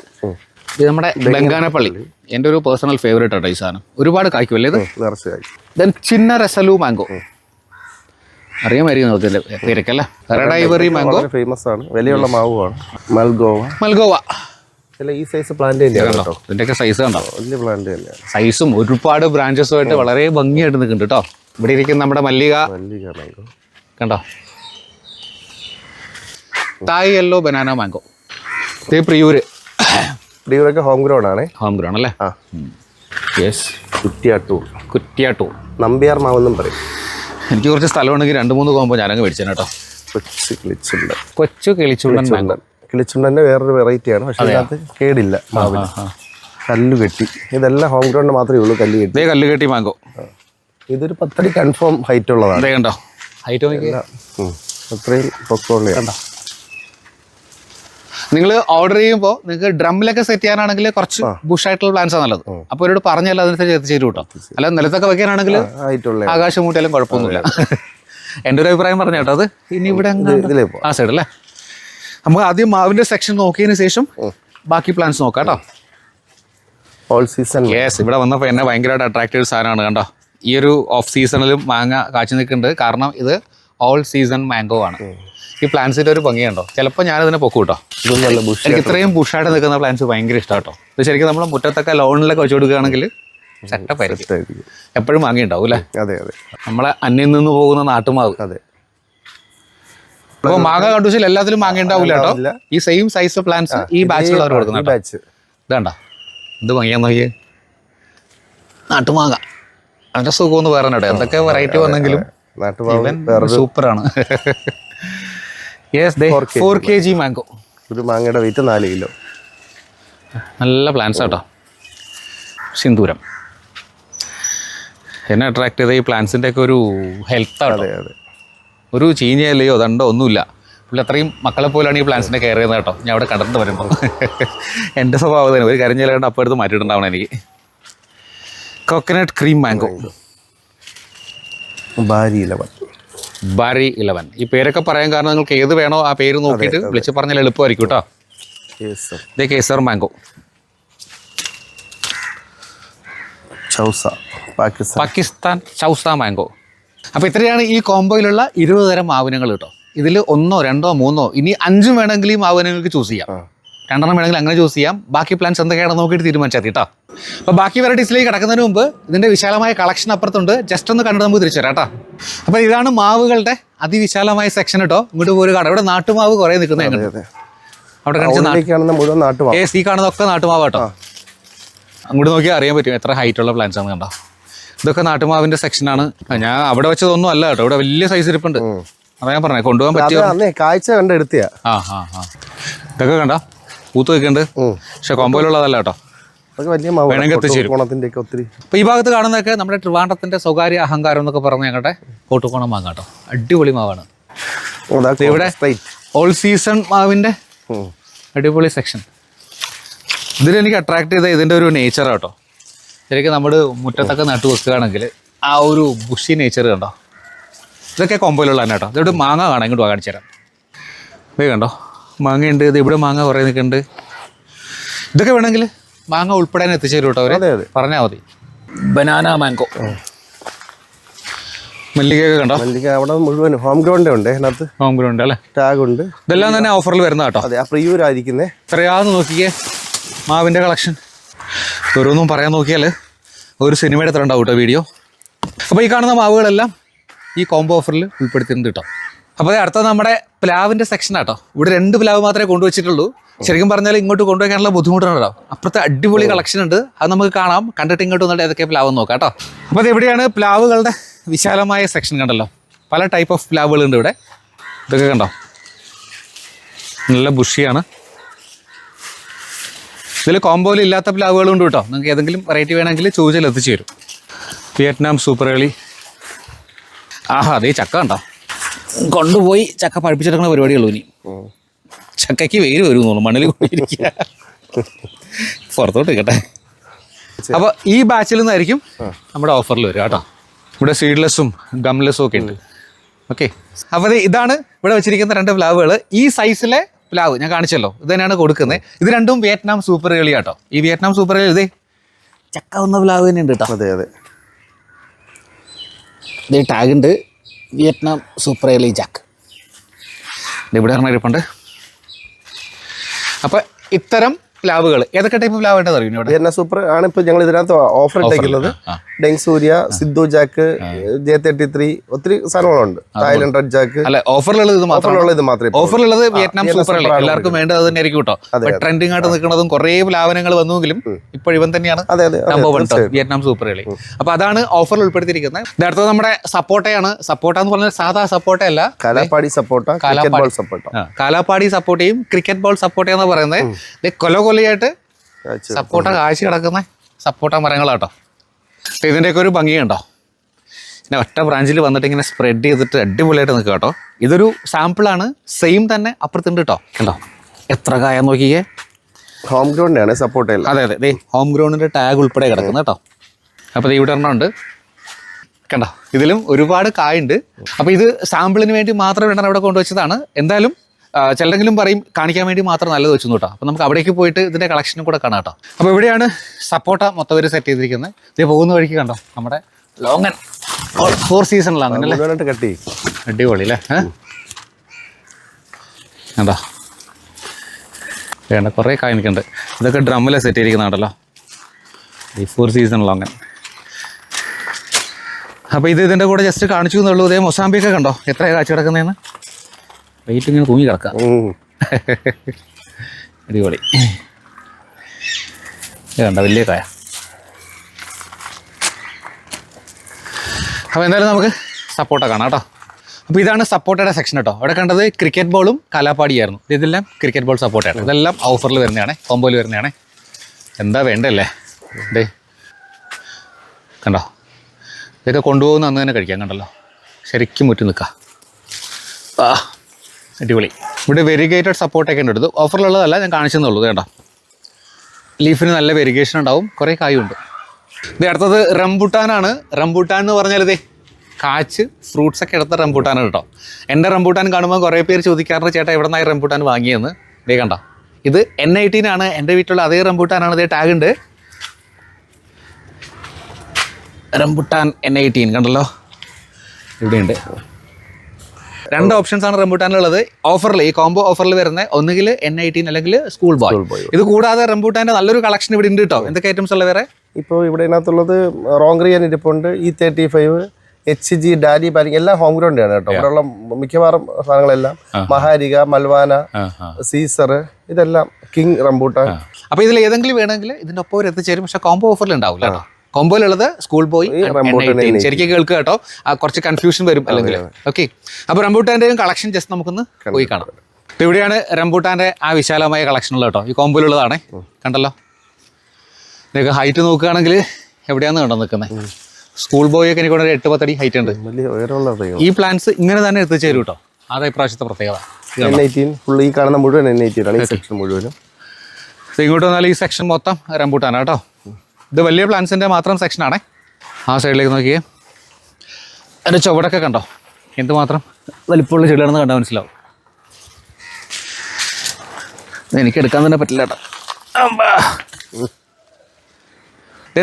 ഇത് നമ്മുടെ ബംഗാനപ്പള്ളി. എന്റെ ഒരു പേഴ്സണൽ ഫേവറേറ്റ് ആട്ടോ ഈ സാധനം. ഒരുപാട് കായ്ക്കുമല്ലേ ഇത്? ദെൻ ചിന്ന രസലു മാംഗോ അറിയാമായിരിക്കും നമുക്ക് ഇതിന്റെ പേരൊക്കെയല്ലേ റെഡ് ഐവറി മാംഗോ? ഫേമസ് ആണ്. വിലയുള്ള മാവുമാണ്. മൽഗോവ. മൽഗോവ. ഈ സൈസ് പ്ലാന്റ് കണ്ടോ? കേട്ടോ. ഇതിന്റെയൊക്കെ സൈസ് കണ്ടോ? വലിയ പ്ലാന്റ് തന്നെയാണ് സൈസും ഒരുപാട് ബ്രാഞ്ചസുമായിട്ട് വളരെ ഭംഗിയായിട്ട് നിൽക്കുന്നുണ്ട് കേട്ടോ. ഇവിടെ ഇരിക്കുന്ന നമ്മുടെ മല്ലിക. മല്ലിക മാംഗോ. കണ്ടോ? തായ് യെല്ലോ ബനാന മാംഗോ ഇത് പ്രിയൂര്. പ്രിയൂരൊക്കെ ഹോം ഗ്രൗണ്ട് ആണ് ഹോം ഗ്രൗണ്ട് അല്ലേ യെസ് കുറ്റിയാട്ടൂർ. കുറ്റിയാട്ടൂർ. നമ്പ്യാർ മാവെന്നും പറയും. എനിക്ക് കുറച്ച് സ്ഥലമുണ്ടെങ്കിൽ രണ്ട് മൂന്ന് കോമ്പോ ഞാനങ്ങ് മേടിച്ചേനെ കേട്ടോ. കൊച്ചു കിളിച്ചുണ്ടൻ. കൊച്ചു കിളിച്ചുണ്ടൻ മാംഗോ. കിളിച്ചുണ്ടന്റെ വേറൊരു വെറൈറ്റിയാണ് പക്ഷെ അതിനകത്ത് കേടില്ല മാവിന്. കല്ല് കെട്ടി. ഇതെല്ലാം ഹോം ഗ്രൗണ്ട് മാത്രമേ ഉള്ളൂ കല്ല് കെട്ടി. ഇതേ കല്ല് കെട്ടി മാംഗോ. ഇതൊരു പത്തടി കൺഫേം ഹൈറ്റ് ഉള്ളതാണ്. അതേ കണ്ടോ? ഹൈറ്റ്. അത്രയും പൊക്കമുള്ളതാണ് നിങ്ങൾ ഓർഡർ ചെയ്യുമ്പോൾ നിങ്ങൾക്ക് ഡ്രമ്മിലൊക്കെ സെറ്റ് ചെയ്യാനാണെങ്കിൽ കുറച്ച് ബുഷ് ആയിട്ടുള്ള പ്ലാൻസ് ആണ് നല്ലത്. അപ്പൊ അവരോട് പറഞ്ഞാൽ അതിനനുസരിച്ച് എത്തിച്ചേരും കേട്ടോ. അല്ല നിലത്തൊക്കെ വെക്കാനാണെങ്കിൽ ആകാശം മൂട്ടിയാലും കുഴപ്പമൊന്നുമില്ല. (laughs) എന്റെ ഒരു അഭിപ്രായം പറഞ്ഞു കേട്ടോ അത്. ഇനി ഇവിടെ ആ സൈഡ് അല്ലേ? നമുക്ക് ആദ്യം മാവിന്റെ സെക്ഷൻ നോക്കിയതിന് ശേഷം ബാക്കി പ്ലാൻസ് നോക്കാം കേട്ടോ. ഓൾ സീസൺ യെസ് ഇവിടെ വന്നപ്പോൾ എന്നെ ഭയങ്കരമായിട്ട് അട്രാക്റ്റീവ് സാധനമാണ് കണ്ടോ? ഈ ഒരു ഓഫ് സീസണിലും മാങ്ങ കാച്ചു നിൽക്കുന്നുണ്ട്. കാരണം ഇത് ഓൾ സീസൺ മാംഗോ ആണ്. ഈ പ്ലാന്റ്സിന്റെ ഒരു ഭംഗിയുണ്ടോ? ചിലപ്പോൾ ഞാനതിനെ പൊക്കും കേട്ടോ എനിക്ക് ഇത്രയും ബുഷായിട്ട് നിൽക്കുന്ന പ്ലാന്റ്സ് ഭയങ്കര ഇഷ്ടം കേട്ടോ ഇത് ശരിക്കും നമ്മൾ മുറ്റത്തൊക്കെ ലോണിലൊക്കെ വെച്ച് കൊടുക്കുകയാണെങ്കിൽ സെറ്റപ്പ് ആയിരിക്കും. ആയിരിക്കും. എപ്പോഴും മാങ്ങി ഉണ്ടാവും അല്ലേ? അതെ അതെ. നമ്മളെ അന്യം നിന്ന് പോകുന്ന നാട്ടുമാവ്. അതെ. അപ്പോൾ മാങ്ങ കണ്ടുവച്ചാൽ എല്ലാത്തിലും മാങ്ങ ഉണ്ടാവില്ല. കേട്ടോ ഈ സെയിം സൈസ് പ്ലാന്റ്സ് ഈ ബാച്ചിലുള്ളവർ കൊടുക്കുന്ന ബാച്ച് ഇതാണ്ട. ഇത് ഭംഗിയാന്ന് നോക്കിയേ. നാട്ടുമാങ്ങ. അതിന്റെ സുഖമൊന്നും വേറെ എന്തൊക്കെ വെറൈറ്റി വന്നെങ്കിലും സൂപ്പറാണ് yes four K G mango ഒരു മാങ്ങയുടെ വെയിറ്റ് നാല് കിലോ. നല്ല പ്ലാന്റ്സ് കേട്ടോ സിന്ദൂരം. എന്നെ അട്രാക്ട് ചെയ്ത ഈ പ്ലാന്റ്സിന്റെ ഒക്കെ ഒരു ഹെൽത്ത് അതെ ഒരു ചീഞ്ഞയല്ലയോ ദണ്ടോ ഒന്നുമില്ല. പുള്ളി അത്രയും മക്കളെ പോലാണ് ഈ പ്ലാന്റ്സിനെ കെയർ ചെയ്യുന്നത് കേട്ടോ. ഞാൻ അവിടെ കണ്ടിട്ട് വരുമ്പോൾ (laughs) എന്റെ സ്വഭാവം തന്നെ ഒരു കരിഞ്ഞ കണ്ട് അപ്പോൾ എടുത്ത് മാറ്റിയിട്ടുണ്ടാവണം എനിക്ക്. കോക്കനട്ട് ക്രീം മാംഗോ ഭാരി ഇലവൻ ബാരി ഇലവൻ ഈ പേരൊക്കെ പറയാൻ കാരണം നിങ്ങൾക്ക് ഏത് വേണോ ആ പേര് നോക്കിയിട്ട് വിളിച്ച് പറഞ്ഞാൽ എളുപ്പമായിരിക്കും കേട്ടോ. കേസർ. ഇതേ കേസർ മാംഗോ. പാകിസ്ഥാൻ. ചൗസ മാംഗോ. അപ്പോൾ ഇത്രയാണ് ഈ കോംബോയിലുള്ള ഇരുപത് തരം മാവിനങ്ങൾ കേട്ടോ. ഇതിൽ ഒന്നോ രണ്ടോ മൂന്നോ ഇനി അഞ്ചും വേണമെങ്കിൽ ഈ മാവിനങ്ങൾക്ക് ചൂസ് ചെയ്യാം. രണ്ടെണ്ണം വേണമെങ്കിൽ അങ്ങനെ ചൂസ് ചെയ്യാം. ബാക്കി പ്ലാൻസ് എന്തൊക്കെയാണെന്ന് നോക്കിയിട്ട് തീരുമാനിച്ചാൽ മതി കേട്ടോ. അപ്പോൾ ബാക്കി വെറൈറ്റീസിലേക്ക് കിടക്കുന്നതിന് മുമ്പ് ഇതിന്റെ വിശാലമായ കളക്ഷൻ അപ്പുറത്തുണ്ട്. ജസ്റ്റ് ഒന്ന് കണ്ടിട്ട് നമുക്ക് തിരിച്ചു വരാം കേട്ടോ. അപ്പോൾ ഇതാണ് മാവുകളുടെ അതിവിശാലമായ സെക്ഷൻ കേട്ടോ. ഇങ്ങോട്ട് പോയി കട. ഇവിടെ നാട്ടുമാവ് കുറേ നിൽക്കുന്നത് അവിടെ കാണിച്ച നാ- ടൗണിലേക്ക് കാണുന്ന മുഴുവൻ നാട്ടുമാവ്. ഏ സി കേട്ടോ. അങ്ങോട്ട് നോക്കിയാൽ അറിയാൻ പറ്റും എത്ര ഹൈറ്റ് ഉള്ള പ്ലാൻസ് ആണ് കണ്ടോ. ഇതൊക്കെ നാട്ടുമാവിന്റെ സെക്ഷനാണ് ഞാൻ അവിടെ വെച്ചതൊന്നും അല്ല കേട്ടോ. ഇവിടെ വലിയ സൈസ് ഇരിപ്പുണ്ട്. അതാ ഞാൻ പറഞ്ഞേ കൊണ്ടുപോകാൻ പറ്റിയ? കാഴ്ച കണ്ടെടുത്തിയാ ആ ആ ആ. ഇതൊക്കെ കണ്ടോ? പൂത്ത് വെക്കുന്നുണ്ട്. പക്ഷെ കൊമ്പോയിലുള്ളതല്ല കേട്ടോ. വേണമെങ്കിൽ ഒത്തിരി. അപ്പോൾ ഈ ഭാഗത്ത് കാണുന്നതൊക്കെ നമ്മുടെ ട്രിവാണ്ടത്തിന്റെ സ്വകാര്യ അഹങ്കാരം എന്നൊക്കെ പറഞ്ഞ ഞങ്ങളുടെ കോട്ടുകോണം മാങ്ങ കേട്ടോ. അടിപൊളി മാവാണ്. ഇവിടെ ഓൾ സീസൺ മാവിന്റെ അടിപൊളി സെക്ഷൻ ഇതിലെനിക്ക് അട്രാക്ട് ചെയ്ത ഇതിന്റെ ഒരു നേച്ചർ കേട്ടോ. ശരിക്കും നമ്മൾ മുറ്റത്തൊക്കെ നട്ടു വെക്കുകയാണെങ്കിൽ ആ ഒരു ബുഷി നേച്ചർ കണ്ടോ? ഇതൊക്കെ കൊമ്പയിലുള്ള തന്നെ കേട്ടോ. ഇതോട് മാങ്ങ കാണാം ഇങ്ങോട്ട് കാണിച്ചു തരാം ഇത് കണ്ടോ? മാങ്ങയുണ്ട് ഇത് ഇവിടെ മാങ്ങ കുറേ നിൽക്കുന്നുണ്ട്. ഇതൊക്കെ വേണമെങ്കിൽ മാങ്ങ ഉൾപ്പെടെ എത്തിച്ചേരും കേട്ടോ അവർ അതെ അതെ. പറഞ്ഞാൽ മതി. ബനാന മാങ്കോ മല്ലികയൊക്കെ കണ്ടോ? മല്ലിക അവിടെ മുഴുവൻ ഹോം ഗ്രൗണ്ട് ഉണ്ട് അതിനകത്ത് ഹോം ഗ്രൗണ്ട് അല്ലേ? ടാഗ് ഉണ്ട്. ഇതെല്ലാം തന്നെ ഓഫറിൽ വരുന്ന കേട്ടോ. അതെ ആ പ്രിയൂരായിരിക്കുന്നേ. എത്രയാന്ന് നോക്കിയേ മാവിന്റെ കളക്ഷൻ ഓരോന്നും പറയാൻ നോക്കിയാൽ ഒരു സിനിമയുടെ ഉണ്ടാവും കേട്ടോ വീഡിയോ അപ്പോൾ ഈ കാണുന്ന മാവുകളെല്ലാം ഈ കോംബോ ഓഫറിൽ ഉൾപ്പെടുത്തിയിട്ടുണ്ട് കേട്ടോ. അപ്പോൾ അടുത്തത് അടുത്ത നമ്മുടെ പ്ലാവിന്റെ സെക്ഷൻ ആട്ടോ. ഇവിടെ രണ്ട് പ്ലാവ് മാത്രമേ കൊണ്ടുവച്ചിട്ടുള്ളൂ. ശരിക്കും പറഞ്ഞാൽ ഇങ്ങോട്ട് കൊണ്ടുവയ്ക്കാനുള്ള ബുദ്ധിമുട്ടാണ് കേട്ടോ അപ്പുറത്തെ അടിപൊളി കളക്ഷൻ ഉണ്ട്. അത് നമുക്ക് കാണാം. കണ്ടിട്ട് ഇങ്ങോട്ട് വന്നിട്ട് ഏതൊക്കെ പ്ലാവ് നോക്കാം കേട്ടോ. അപ്പോൾ അത് എവിടെയാണ് പ്ലാവുകളുടെ വിശാലമായ സെക്ഷൻ കണ്ടല്ലോ. പല ടൈപ്പ് ഓഫ് പ്ലാവുകൾ ഉണ്ട് ഇവിടെ. ഇതൊക്കെ കണ്ടോ? നല്ല ബുഷിയാണ് ഇതിൽ കോമ്പോയിൽ ഇല്ലാത്ത പ്ലാവുകളും ഉണ്ട് കേട്ടോ. നിങ്ങൾക്ക് ഏതെങ്കിലും വെറൈറ്റി വേണമെങ്കിൽ ചോദിച്ചാൽ എത്തിച്ചു തരും. വിയറ്റ്നാം സൂപ്പർ കളി ആഹാ അതേ ചക്ക ഉണ്ടോ കൊണ്ടുപോയി ചക്ക പഠിപ്പിച്ചെടുക്കുന്ന പരിപാടിയുള്ളൂ ഇനി. ചക്കയ്ക്ക് വെയിൽ വരും തോന്നുന്നു മണ്ണിൽ പോയിരിക്കുക. പുറത്തോട്ട് കേട്ടെ അപ്പോൾ ഈ ബാച്ചിൽ നിന്നായിരിക്കും നമ്മുടെ ഓഫറിൽ വരിക കേട്ടോ. ഇവിടെ സീഡ്ലെസ്സും ഗംലെസ്സും ഒക്കെ ഉണ്ട്. ഓക്കെ അപ്പോൾ ഇതാണ് ഇവിടെ വെച്ചിരിക്കുന്ന രണ്ട് പ്ലാവുകൾ. ഈ സൈസിലെ പ്ലാവ് ഞാൻ കാണിച്ചല്ലോ. ഇത് തന്നെയാണ് കൊടുക്കുന്നത്. ഇത് രണ്ടും വിയറ്റ്നാം സൂപ്പർ കളി കേട്ടോ ഈ വിയറ്റ്നാം സൂപ്പർ കളി ഇതേ ചക്ക വന്ന പ്ലാവ് തന്നെ ഉണ്ട് കേട്ടോ. അതെ അതെ. ടാഗ് ഉണ്ട്. Vietnam super early jack. ഇവിടെ പറഞ്ഞ അപ്പോൾ ഇത്തരം പ്ലാവുകൾ. ഏതൊക്കെ ടൈപ്പ് പ്ലാവ് ഉണ്ടെന്ന് അറിയുന്നു ഇവിടെ? സൂപ്പർ ആണ് ഇപ്പൊ ഞങ്ങൾ ഇതിനകത്ത് ഓഫർ ഇട്ടേക്കുന്നത്. Deng Surya Sidhu jack J thirty three ഒത്തിരി സാധനങ്ങളുണ്ട്. Thailand red jack. അല്ല ഓഫറിലുള്ളത് ഇത് ഓഫറിലുള്ള ഇത് മാത്രമേ ഇപ്പൊ. ഓഫറിലുള്ളത് വിയറ്റ്നാം സൂപ്പർ അല്ല എല്ലാവർക്കും വേണ്ടത് തന്നെ ആയിരിക്കും കേട്ടോ ട്രെൻഡിങ് ആയിട്ട് നിൽക്കുന്നതും കുറേ പ്ലാവനങ്ങൾ വന്നുവെങ്കിലും ഇപ്പോൾ ഇവൻ തന്നെയാണ് നമ്പർ വൺ. വിയറ്റ്നാം സൂപ്പർ കളി. അപ്പൊ അതാണ് ഓഫറിൽ ഉൾപ്പെടുത്തിയിരിക്കുന്നത്. അടുത്തത് നമ്മുടെ സപ്പോർട്ടയാണ് സപ്പോർട്ട എന്ന് പറഞ്ഞാൽ സാധാ സപ്പോർട്ട അല്ല കാലാപ്പാടി ബോൾ സപ്പോർട്ട ആ, കാലാപ്പാടി സപ്പോർട്ട് ചെയ്യും ക്രിക്കറ്റ് ബോൾ സപ്പോർട്ട് എന്ന് പറയുന്നത് കൊല കൊല കൊലയായിട്ട് സപ്പോർട്ട കാഴ്ച കിടക്കുന്ന. സപ്പോർട്ട മരങ്ങളാട്ടോ. അപ്പൊ ഇതിന്റെയൊക്കെ ഒരു ഭംഗിയുണ്ടോ പിന്നെ ഒറ്റ ബ്രാഞ്ചിൽ വന്നിട്ട് ഇങ്ങനെ സ്പ്രെഡ് ചെയ്തിട്ട് അടിപൊളിയായിട്ട് നിൽക്കുക കേട്ടോ. ഇതൊരു സാമ്പിളാണ് സെയിം തന്നെ അപ്പുറത്തുണ്ട് കേട്ടോ. കണ്ടോ? എത്ര കായ നോക്കിയേ? ഹോം ഗ്രൗണ്ടാണ് സപ്പോർട്ട് അതെ അതെ. ദേ ഹോം ഗ്രൗണ്ടിന്റെ ടാഗ് ഉൾപ്പെടെ കിടക്കുന്നത് കേട്ടോ. അപ്പോൾ ഇവിടെ ഒരെണ്ണം ഉണ്ട്. കണ്ടോ? ഇതിലും ഒരുപാട് കായുണ്ട് അപ്പോൾ ഇത് സാമ്പിളിന് വേണ്ടി മാത്രം വേണ്ട അവിടെ കൊണ്ടുവച്ചതാണ്. എന്തായാലും ചിലരെങ്കിലും പറയും കാണിക്കാൻ വേണ്ടി മാത്രം നല്ലത് വെച്ചു കേട്ടോ. അപ്പോൾ നമുക്ക് അവിടേക്ക് പോയിട്ട് ഇതിന്റെ കളക്ഷനും കൂടെ കാണാം കേട്ടോ. അപ്പോൾ ഇവിടെയാണ് സപ്പോർട്ട മൊത്തം ഒരു സെറ്റ് ചെയ്തിരിക്കുന്നത്. ഇത് പോകുന്ന വഴിക്ക് കണ്ടോ? നമ്മുടെ ലോങ്ങൻ. ഫോർ സീസണിലാണ് കട്ടി അടിപൊളി അല്ലേ? എന്താ കണ്ടോ? വേണ്ട കുറേ കായ് ഇതൊക്കെ ഡ്രമ്മിലെ സെറ്റ് ചെയ്തിരിക്കുന്നതാണല്ലോ. ഈ ഫോർ സീസൺ ലോങ്ങൻ. അപ്പോൾ ഇത് ഇതിന്റെ കൂടെ ജസ്റ്റ് കാണിച്ചു എന്നുള്ളൂ. ഇതേ മൊസാമ്പിയൊക്കെ കണ്ടോ? എത്രയാണ് കാച്ചു കിടക്കുന്നതെന്ന് വെയിറ്റ് ഇങ്ങനെ തൂങ്ങി കിടക്കാം. അടിപൊളി. കണ്ട വലിയ കായ. അപ്പോൾ എന്തായാലും നമുക്ക് സപ്പോർട്ട കാണാം കേട്ടോ. അപ്പോൾ ഇതാണ് സപ്പോർട്ടയുടെ സെക്ഷൻ കേട്ടോ. അവിടെ കണ്ടത് ക്രിക്കറ്റ് ബോളും കലാപ്പാടിയായിരുന്നു ഇതെല്ലാം ക്രിക്കറ്റ് ബോൾ സപ്പോർട്ടാണ് ഇതെല്ലാം ഓഫറിൽ വരുന്നതാണ് കോമ്പോയിൽ വരുന്നതാണ്. എന്താ വേണ്ടല്ലേ? ഡേ കണ്ടോ? ഇതൊക്കെ കൊണ്ടുപോകുന്ന അന്ന് തന്നെ കഴിക്കാം കണ്ടല്ലോ. ശരിക്കും മുറ്റി നിൽക്കാം. ആ. അടിപൊളി. ഇവിടെ വെരിഗേറ്റഡ് സപ്പോർട്ടൊക്കെ ഉണ്ട്. എടുത്തു ഓഫറിലുള്ളതല്ല ഞാൻ കാണിച്ചെന്നുള്ളൂ കേട്ടോ ലീഫിന് നല്ല വെരിഗേഷൻ ഉണ്ടാവും. കുറേ കായുണ്ട്. ഇത് അടുത്തത് റംബുട്ടാനാണ്. റംബുട്ടാൻ എന്ന് പറഞ്ഞാൽ ഇതേ കാച്ച് ഫ്രൂട്ട്സ് ഒക്കെ എടുത്ത റംബൂട്ടാനാണ് കേട്ടോ. എന്റെ റംബൂട്ടാൻ കാണുമ്പോൾ കുറേ പേര് ചോദിക്കാറുണ്ട് ചേട്ടാ എവിടെ നിന്നായി റംബുട്ടാൻ വാങ്ങിയെന്ന്? ഇതേ കണ്ടോ? ഇത് എൻ ഐറ്റീൻ ആണ്. എന്റെ വീട്ടിലുള്ള അതേ റംബൂട്ടാനാണ്. ഇതേ ടാഗ് ഉണ്ട്. റംബുട്ടാൻ എൻ ഐറ്റീൻ കണ്ടല്ലോ? ഇവിടെയുണ്ട്. രണ്ട് ഓപ്ഷൻസ് ആണ് റംബൂട്ടാനുള്ളത് ഓഫറിൽ ഈ കോംബോ ഓഫറിൽ വരുന്ന ഒന്നുകിൽ എൻ ഐറ്റീൻ അല്ലെങ്കിൽ സ്കൂൾ ബോയ് ഇത് കൂടാതെ റംബൂട്ടാന്റെ നല്ലൊരു കളക്ഷൻ ഇവിടെ ഉണ്ട് കേട്ടോ എന്തൊക്കെ ഐറ്റംസ് ഉള്ള വേറെ? ഇപ്പോൾ ഇവിടെ ഇതിനകത്തുള്ളത് റോങ്ക്രിയൻ ഇരിപ്പുണ്ട്. E thirty five H G ഡാലി പാരിങ് എല്ലാം ഹോം ഗ്രൗണ്ട് ആണ് കേട്ടോ ഇവിടെയുള്ള മിക്കവാറും സാധനങ്ങളെല്ലാം. മഹാരിക മൽവാന സീസർ ഇതെല്ലാം കിങ് റംബൂട്ടാൻ. അപ്പൊ ഇതിൽ ഏതെങ്കിലും വേണമെങ്കിൽ ഇതിന്റെ ഒപ്പം ഒരു എത്തിച്ചേരും പക്ഷെ കോംബോ ഓഫറിൽ ഉണ്ടാവില്ല കേട്ടോ കോംബോയിലുള്ളത് സ്കൂൾ ബോയ്. ശരിക്കും കേൾക്കുക കേട്ടോ. കുറച്ച് കൺഫ്യൂഷൻ വരും അല്ലെങ്കിൽ ഓക്കെ അപ്പൊ റംബൂട്ടാന്റെയും കളക്ഷൻ ജസ്റ്റ് നമുക്കൊന്ന് പോയി കാണാം. അപ്പൊ ഇവിടെയാണ് റംബൂട്ടാന്റെ ആ വിശാലമായ കളക്ഷൻ ഉള്ളത് കേട്ടോ. ഈ കോമ്പോയിലുള്ളതാണേ. കണ്ടല്ലോ? നിങ്ങൾക്ക് ഹൈറ്റ് നോക്കുകയാണെങ്കിൽ എവിടെയാണ് കണ്ടോ നിൽക്കുന്നത് സ്കൂൾ ബോയ് ഒക്കെ എനിക്ക് ഒരു എട്ട് പത്തടി ഹൈറ്റ് ഉണ്ട്. ഈ പ്ലാന്റ്സ് ഇങ്ങനെ തന്നെ എത്തിച്ചേരും കേട്ടോ. അതാ ഇപ്രാവശ്യത്തെ പ്രത്യേകത. ഈ കാണുന്ന മുഴുവൻ ഇങ്ങോട്ട് വന്നാൽ ഈ സെക്ഷൻ മൊത്തം റംബൂട്ടാണ് കേട്ടോ. ഇത് വലിയ പ്ലാന്റ്സിന്റെ മാത്രം സെക്ഷനാണേ ആ സൈഡിലേക്ക് നോക്കിയേ. അതിന്റെ ചുവടൊക്കെ കണ്ടോ? എന്തുമാത്രം വലിപ്പമുള്ള ചെടിയാണെന്ന് കണ്ടാൽ മനസ്സിലാവും. എനിക്ക് എടുക്കാൻ തന്നെ പറ്റില്ല കേട്ടോ.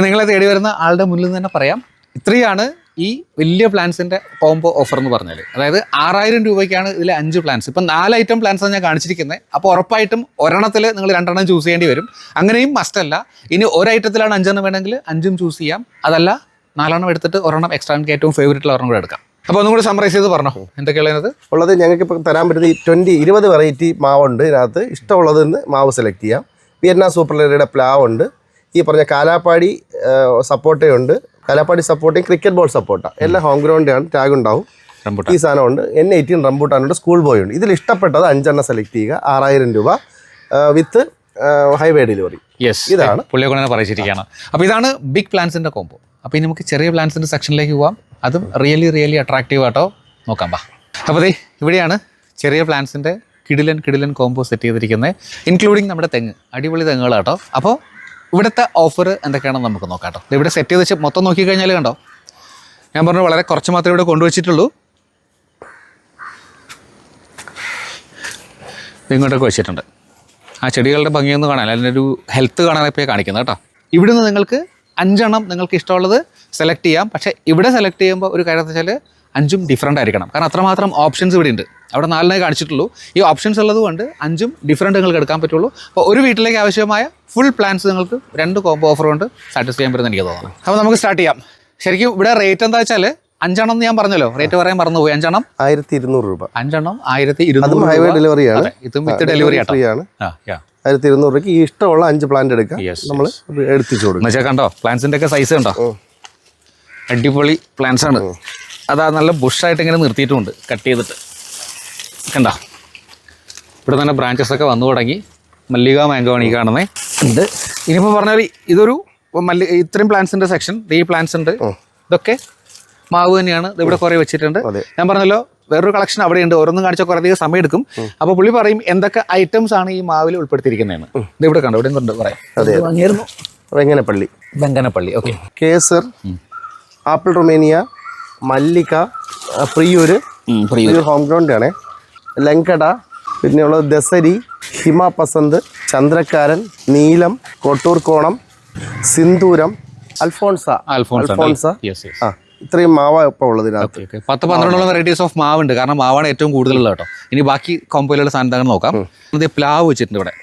നിങ്ങളെ തേടി വരുന്ന ആളുടെ മുന്നിൽ നിന്ന് തന്നെ പറയാം. ഇത്രയാണ് ഈ വലിയ പ്ലാൻസിന്റെ കോംബോ ഓഫർ എന്ന് പറഞ്ഞാൽ അതായത് ആറായിരം രൂപയ്ക്കാണ് ഇതിൽ അഞ്ച് പ്ലാൻസ് ഇപ്പം നാല് ഐറ്റം പ്ലാൻസ് ആണ് ഞാൻ കാണിച്ചിരിക്കുന്നത് അപ്പോൾ ഉറപ്പായിട്ടും ഒരെണ്ണത്തിൽ നിങ്ങൾ രണ്ടെണ്ണം ചൂസ് ചെയ്യേണ്ടി വരും. അങ്ങനെയും മസ്റ്റ് അല്ല. ഇനി ഒരു ഐറ്റത്തിലാണ് അഞ്ചെണ്ണം വേണമെങ്കിൽ അഞ്ചും ചൂസ് ചെയ്യാം. അതല്ല നാലെണ്ണം എടുത്തിട്ട് ഒരെണ്ണം എക്സ്ട്രാ എനിക്ക് ഏറ്റവും ഫേവറേറ്റുള്ള ഒരെണ്ണം കൂടെ എടുക്കാം. അപ്പോൾ ഒന്നും കൂടി സമ്മറൈസ് ചെയ്ത് പറഞ്ഞോ? എന്തൊക്കെയുള്ളത് ഉള്ളത്? ഞങ്ങൾക്ക് ഇപ്പോൾ തരാൻ പറ്റുന്ന ട്വന്റി ഇരുപത് വെറൈറ്റി മാവുണ്ട് ഇതിനകത്ത്. ഇഷ്ടമുള്ളത് നിന്ന് മാവ് സെലക്ട് ചെയ്യാം. വിയറ്റ്നാം സൂപ്പർ ലെറിയുടെ പ്ലാവുണ്ട്. ഈ പറഞ്ഞ കാലാപ്പാടി സപ്പോർട്ടയുണ്ട് കാലാപ്പാടി സപ്പോർട്ടിങ് ക്രിക്കറ്റ് ബോൾ സപ്പോർട്ട എല്ലാം ഹോം ഗ്രൗണ്ടാണ് ടാഗ് ഉണ്ടാവും. ഈ സാധനമുണ്ട് എൻ എയ്റ്റീൻ റംബൂട്ടാനുണ്ട് സ്കൂൾ ബോയ് ഉണ്ട്. ഇതിൽ ഇഷ്ടപ്പെട്ടത് അഞ്ചെണ്ണം സെലക്ട് ചെയ്യുക. ആറായിരം രൂപ വിത്ത് ഹൈവേ ഡെലിവറി യെസ് ഇതാണ്. പുള്ളിയെ പറയിച്ചിരിക്കുകയാണ്. അപ്പോൾ ഇതാണ് ബിഗ് പ്ലാൻസിന്റെ കോംബോ അപ്പോൾ ഇനി നമുക്ക് ചെറിയ പ്ലാൻസിന്റെ സെക്ഷനിലേക്ക് പോവാം. അതും റിയലി റിയലി അട്രാക്റ്റീവ് ആട്ടോ. നോക്കാം ബാ. അപ്പോൾ ദേ ഇവിടെയാണ് ചെറിയ പ്ലാൻസിന്റെ കിടിലൻ കിടിലൻ കോംബോ സെറ്റ് ചെയ്തിരിക്കുന്നത്. ഇൻക്ലൂഡിങ് നമ്മുടെ തെങ്ങ്. അടിപൊളി തെങ്ങുകളാട്ടോ. അപ്പോൾ ഇവിടുത്തെ ഓഫർ എന്തൊക്കെയാണെന്ന് നമുക്ക് നോക്കാം കേട്ടോ ഇവിടെ സെറ്റ് ചെയ്ത് വെച്ച് മൊത്തം നോക്കിക്കഴിഞ്ഞാൽ കണ്ടോ? ഞാൻ പറഞ്ഞു വളരെ കുറച്ച് മാത്രമേ ഇവിടെ കൊണ്ടുവച്ചിട്ടുള്ളൂ. ഇങ്ങോട്ടൊക്കെ വെച്ചിട്ടുണ്ട്. ആ ചെടികളുടെ ഭംഗിയൊന്നും കാണാൻ അതിന്റെ ഒരു ഹെൽത്ത് കാണാനൊക്കെ കാണിക്കുന്നത് കേട്ടോ. ഇവിടുന്ന് നിങ്ങൾക്ക് അഞ്ചെണ്ണം നിങ്ങൾക്ക് ഇഷ്ടമുള്ളത് സെലക്ട് ചെയ്യാം. പക്ഷേ ഇവിടെ സെലക്ട് ചെയ്യുമ്പോൾ ഒരു കാര്യം എന്ന് വെച്ചാൽ അഞ്ചും ഡിഫറെന്റ് ആയിരിക്കണം. കാരണം അത്രമാത്രം ഓപ്ഷൻസ് ഇവിടെ ഉണ്ട്. അവിടെ നാലിനെ കാണിച്ചിട്ടുള്ളൂ. ഈ ഓപ്ഷൻസ് ഉള്ളതുകൊണ്ട് അഞ്ചും ഡിഫറന്റ് നിങ്ങൾക്ക് എടുക്കാൻ പറ്റുള്ളൂ. അപ്പോൾ ഒരു വീട്ടിലേക്ക് ആവശ്യമായ ഫുൾ പ്ലാൻസ് നിങ്ങൾക്ക് രണ്ട് കോംബോ ഓഫർ കൊണ്ട് സാറ്റിസ്ഫൈ ചെയ്യാൻ പറ്റുമെന്ന് എനിക്ക് തോന്നുന്നു. അപ്പോൾ നമുക്ക് സ്റ്റാർട്ട് ചെയ്യാം. ശരിക്കും ഇവിടെ റേറ്റ് എന്താ വെച്ചാൽ അഞ്ചെണ്ണം എന്ന് ഞാൻ പറഞ്ഞല്ലോ. റേറ്റ് പറയാൻ മറന്നുപോയി. അഞ്ചെണ്ണം? ആയിരത്തി ഇരുന്നൂറ് രൂപ. അഞ്ചെണ്ണം ആയിരത്തി ഇരുന്നൂറ് ഹൈവേ ഡെലിവറിയാണ് ഇതും വിത്ത് ഡെലിവറി ആണ്. ആയിരത്തി ഇരുന്നൂറ് രൂപയ്ക്ക് ഈ ഇഷ്ടമുള്ള അഞ്ച് പ്ലാന്റ് എടുക്കാം. നമ്മൾ എടുത്തിച്ചു കൊടുക്കും. എന്നുവെച്ചാൽ കണ്ടോ പ്ലാൻസിന്റെ ഒക്കെ സൈസ് കണ്ടോ? അടിപൊളി പ്ലാന്റ്സ് ആണ്. അതാ നല്ല ബുഷായിട്ട് ഇങ്ങനെ നിർത്തിയിട്ടുണ്ട് കട്ട് ചെയ്തിട്ട്. കണ്ടോ? ഇവിടെ തന്നെ ബ്രാഞ്ചസ് ഒക്കെ വന്നു തുടങ്ങി. മല്ലിക മാംഗോ ആണ് ഈ കാണുന്നത് ഉണ്ട്. ഇനിയിപ്പോൾ പറഞ്ഞാൽ ഇതൊരു മല്ലി ഇത്രയും പ്ലാന്റ്സിന്റെ സെക്ഷൻ ഈ പ്ലാന്റ്സ് ഉണ്ട്. ഇതൊക്കെ മാവ് തന്നെയാണ്. ഇത് ഇവിടെ കുറേ വെച്ചിട്ടുണ്ട്. ഞാൻ പറഞ്ഞല്ലോ വേറൊരു കളക്ഷൻ അവിടെ ഉണ്ട്. ഓരോന്നും കാണിച്ചാൽ കുറേ അധികം സമയം എടുക്കും. അപ്പോൾ പുള്ളി പറയും എന്തൊക്കെ ഐറ്റംസ് ആണ് ഈ മാവിൽ ഉൾപ്പെടുത്തിയിരിക്കുന്നതെന്ന്. ഇത് ഇവിടെ കണ്ടോ? ഇവിടെ എന്തുണ്ട് പറയാം. ഇത് വാങ്ങിയായിരുന്നു. എങ്ങനെ പള്ളി Banganapalli okay. Kesar apple Romania Mallika Priyur. ഒരു ഹോം ഗ്രൗണ്ട് ആണ്. ലങ്കട പിന്നെയുള്ളത് ദസരി ഹിമ പസന്ത് ചന്ദ്രക്കാരൻ നീലം കൊട്ടൂർ കോണം സിന്ദൂരം അൽഫോൺസ. അൽഫോൺസ് ആ ഇത്രയും മാവ ഇപ്പോൾ ഉള്ളത് ഇതിനകത്ത്. പത്ത് പന്ത്രണ്ടോളം വെറൈറ്റീസ് ഓഫ് മാവ് ഉണ്ട് കാരണം മാവാണ് ഏറ്റവും കൂടുതലുള്ളത് കേട്ടോ. ഇനി ബാക്കി കോമ്പോയിലുള്ള സാധനങ്ങൾ നോക്കാം. പ്ലാവ് വെച്ചിട്ടുണ്ട് ഇവിടെ.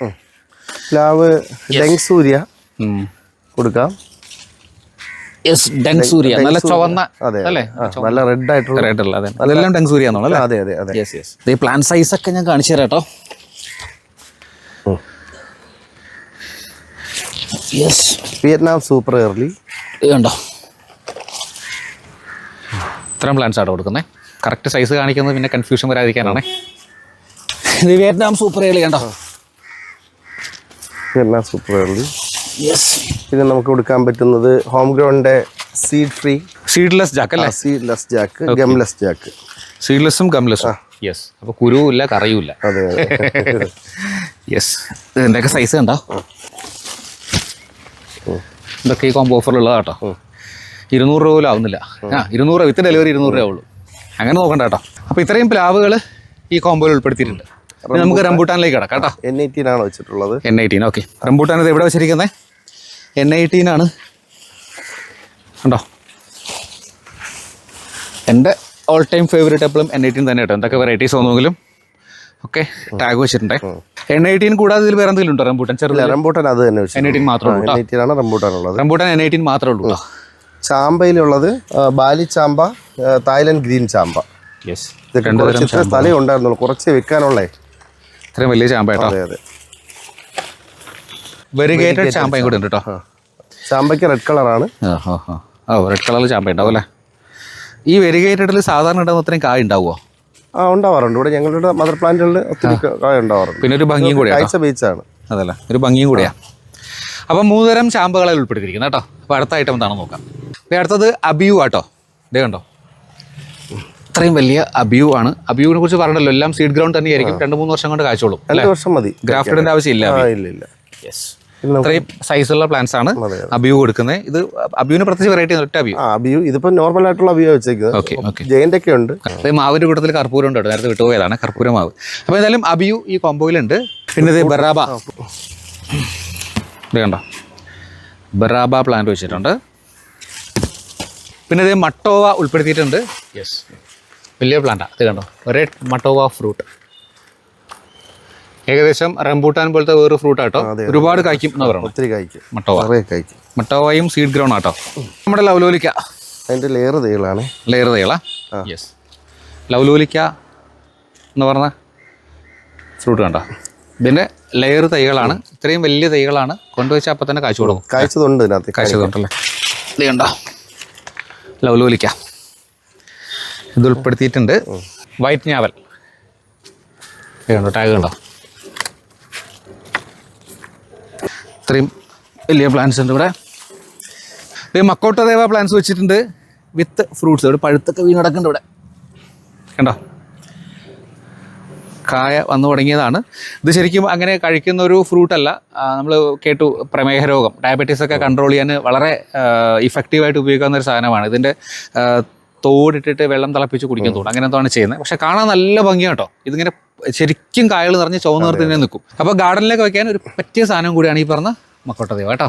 പ്ലാവ് ഡെങ്സൂര്യ കൊടുക്കാം. ഡെങ്സൂരിയ നല്ല ചുവന്ന അല്ലേ? നല്ല റെഡ് ആയിട്ടുള്ള റെഡുള്ള അതെ. അതെല്ലാം ഡെങ്സൂരിയ അല്ലേ? അതെ അതെ അതെ. യെസ് യെസ് ഈ പ്ലാൻ സൈസ് ഒക്കെ ഞാൻ കാണിച്ചു തരാം കേട്ടോ. യെസ് വിയറ്റ്നാം സൂപ്പർ ഏർലി ഉണ്ടോ ഇത്രയും പ്ലാൻസ് ആണ് കൊടുക്കുന്നത് കറക്റ്റ് സൈസ് കാണിക്കുന്നത് പിന്നെ കൺഫ്യൂഷൻ വരാതിരിക്കാനാണ്. വിയറ്റ്നാം സൂപ്പർ ഏർലി കണ്ടോ? വിയറ്റ്നാം സൂപ്പർ യെസ് പിന്നെ നമുക്ക് കൊടുക്കാൻ പറ്റുന്നത് ഹോം ഗ്രൗണ്ടിന്റെ സീഡ് ഫ്രീ സീഡ്ലെസ് ജാക്ക് അല്ലേ? സീഡ്ലെസ് ജാക്ക് ഗംലെസ് ജാക്ക് സീഡ്ലെസ്സും ഗംലെസ്സും യെസ് അപ്പോൾ കുരുവില്ല കറിയുമില്ല അതെ യെസ് ഇതിന്റെയൊക്കെ സൈസ് കണ്ടോ? ഇതൊക്കെ ഈ കോംബോ ഓഫറിലുള്ളതാ കേട്ടോ ഇരുന്നൂറ് രൂപ പോലും ആവുന്നില്ല. ആ ഇരുന്നൂറ് വിത്ത് ഡെലിവറി ഇരുന്നൂറ് രൂപ ഉള്ളൂ. അങ്ങനെ നോക്കണ്ട കേട്ടോ അപ്പോൾ ഇത്രയും പ്ലാവുകൾ ഈ കോംബോയിൽ ഉൾപ്പെടുത്തിയിട്ടുണ്ട്. നമുക്ക് റംബൂട്ടാനിലേക്ക് കിടക്കാം കേട്ടോ എൻ എയ്റ്റീൻ ആണ് വെച്ചിട്ടുള്ളത്. എൻ എയ്റ്റീൻ ഓക്കെ റംബൂട്ടാൻ ഇത് എവിടെ വെച്ചിരിക്കുന്നത് എൻ ആണ്. കണ്ടോ? എന്റെ ഓൾ ടൈം ഫേവറേറ്റ് എപ്പോഴും എൻ എയ്റ്റീൻ തന്നെ കേട്ടോ. എന്തൊക്കെ വെറൈറ്റീസ് തോന്നുമെങ്കിലും ഓക്കെ ടാഗ് വെച്ചിട്ടുണ്ട്. എൻ എയ്റ്റീൻ കൂടാതെ ഇതിൽ വേറെ എന്തെങ്കിലും ഉണ്ടോ? റംബൂട്ടൻ? ചെറുത് റംബൂട്ടാൻ അത് തന്നെ എൻ എയ്റ്റീൻ മാത്രമേ ആണ് റംബൂട്ടാൻ ഉള്ളത്. റംബൂട്ടാൻ എൻ എയ്റ്റീൻ മാത്രമേ ഉള്ളൂ ചാമ്പയിലുള്ളത് ബാലി ചാമ്പ തായ്ലൻഡ് ഗ്രീൻ ചാമ്പ. യെസ് സ്ഥലം ഉണ്ടായിരുന്നുള്ളൂ. കുറച്ച് വെക്കാനുള്ളേ. ഇത്രയും വലിയ ചാമ്പ കേട്ടോ. അതെ അതെ. വെരിഗേറ്റഡ് ചാമ്പയും കൂടെ ഉണ്ട് കേട്ടോ ചാമ്പയ്ക്ക് റെഡ് കളറാണ് ഓ റെഡ് കളറിൽ ചാമ്പ ഉണ്ടാവും അല്ലേ? ഈ വെരിഗേറ്റഡിൽ സാധാരണ ഉണ്ടാകുന്ന അത്രയും കായ ഉണ്ടാവുമോ ആ ഉണ്ടാവാറുണ്ട്. ഇവിടെ ഞങ്ങളുടെ മദർ പ്ലാന്റുകളിൽ ഒത്തിരി കായ ഉണ്ടാവാറുണ്ട്. പിന്നെ ഒരു ഭംഗിയും കൂടെ കാഴ്ച ബീച്ചാണ് അതല്ല ഒരു ഭംഗിയും കൂടിയാ. അപ്പം മൂന്നുതരം ചാമ്പകളെ ഉൾപ്പെടുത്തിയിരിക്കുന്നത് കേട്ടോ. അപ്പോൾ അടുത്ത ഐറ്റം എന്താണെന്ന് നോക്കാം. അടുത്തത് അബിയു ആട്ടോ. ഇതേ കണ്ടോ? ഇത്രയും വലിയ അബിയു ആണ്. അബിയുവിനെ കുറിച്ച് പറഞ്ഞല്ലോ. എല്ലാം സീഡ് ഗ്രൗണ്ട് തന്നെയായിരിക്കും. രണ്ട് മൂന്ന് വർഷം കൊണ്ട് കാഴ്ചോളും രണ്ട് വർഷം മതി. ഗ്രാഫ്റ്റിന്റെ ആവശ്യമില്ല ഇല്ല ഇല്ല. യെസ് ഇത്രയും സൈസുള്ള പ്ലാന്റ്സ് ആണ് അബിയു കൊടുക്കുന്നത് ഇത് അബിയുവിന് പ്രത്യേകിച്ച് വെറൈറ്റി ഒറ്റ അബിയു ആ അബിയു ഇതിപ്പോ നോർമൽ ആയിട്ടുള്ള അബിയു വെച്ചേക്കുന്നത് ഓക്കെ ഓക്കെ ജയന്റ് ഒക്കെ ഉണ്ട്. മാവിന്റെ കൂട്ടത്തിൽ കർപ്പൂരം ഉണ്ട് കേട്ടോ. നേരത്തെ വിട്ടുപോയതാണ് കർപ്പൂര മാവ്. അപ്പൊ എന്തായാലും അബിയു ഈ കോമ്പോയിലുണ്ട് പിന്നെ ഇത് ബറാബ ഇത് കണ്ടോ? ബറാബ പ്ലാന്റ് വെച്ചിട്ടുണ്ട്. പിന്നെ ഇത് മട്ടോവ ഉൾപ്പെടുത്തിയിട്ടുണ്ട്. യെസ് വലിയ പ്ലാന്റാ ഇത് കണ്ടോ? ഒരേ മട്ടോവ ഫ്രൂട്ട് ഏകദേശം റംബൂട്ടാൻ പോലത്തെ വേറെ ഫ്രൂട്ട് ആട്ടോ. ഒരുപാട് കായ്ക്കും എന്ന് ഒത്തിരി കായ്ക്കും. മട്ടോവ നിറയെ കായ്ക്കും. മട്ടോവയും സീഡ് ഗ്രൗണ്ട് ആട്ടോ. നമ്മുടെ ലവലോലിക്ക അതിന്റെ ലെയർ തേളാണ് ലെയർ തേള യെസ് ലവലോലിക്ക എന്ന് പറഞ്ഞ ഫ്രൂട്ട് കണ്ടോ? ഇതിന്റെ ലെയർ തൈകളാണ്. ഇത്രയും വലിയ തൈകളാണ്. കൊണ്ടുവച്ചാൽ അപ്പം തന്നെ കാഴ്ച കൊടുക്കും. കാഴ്ചതുണ്ട് ഇതിനകത്ത്. കാഴ്ച തൊട്ടല്ലേ ഇത് കണ്ടോ? ലവലോലിക്ക ഇത് ഉൾപ്പെടുത്തിയിട്ടുണ്ട്. വൈറ്റ് ഞാവൽ. കണ്ടോ? ടാഗ് കണ്ടോ? ഇത്രയും വലിയ പ്ലാന്റ്സ് ഉണ്ട് ഇവിടെ. ഇത് മക്കോട്ടദേവ പ്ലാന്റ്സ് വെച്ചിട്ടുണ്ട്. വിത്ത് ഫ്രൂട്ട്സ് ഇവിടെ പഴുത്തൊക്കെ വീണ് കിടക്കുന്നുണ്ട് ഇവിടെ. കണ്ടോ? കായ വന്നു തുടങ്ങിയതാണ്. ഇത് ശരിക്കും അങ്ങനെ കഴിക്കുന്ന ഒരു ഫ്രൂട്ടല്ല നമ്മൾ കേട്ടു പ്രമേഹ രോഗം. ഡയബറ്റീസ് ഒക്കെ കൺട്രോൾ ചെയ്യാൻ വളരെ ഇഫക്റ്റീവായിട്ട് ഉപയോഗിക്കാവുന്ന ഒരു സാധനമാണ്. ഇതിന്റെ തോടിട്ടിട്ട് വെള്ളം തിളപ്പിച്ച് കുടിക്കാൻ തോന്നും. അങ്ങനെ എന്താണ് ചെയ്യുന്നത്. പക്ഷേ കാണാൻ നല്ല ഭംഗിയാട്ടോ ഇതിങ്ങനെ ശരിക്കും കായൽ നിറഞ്ഞ് ചുവന്ന നിറത്തിൽ തന്നെ നിൽക്കും. അപ്പോൾ ഗാർഡനിലേക്ക് വയ്ക്കാൻ ഒരു പറ്റിയ സാധനം കൂടിയാണ് ഈ പറഞ്ഞ മക്കോട്ടദേവ കേട്ടോ.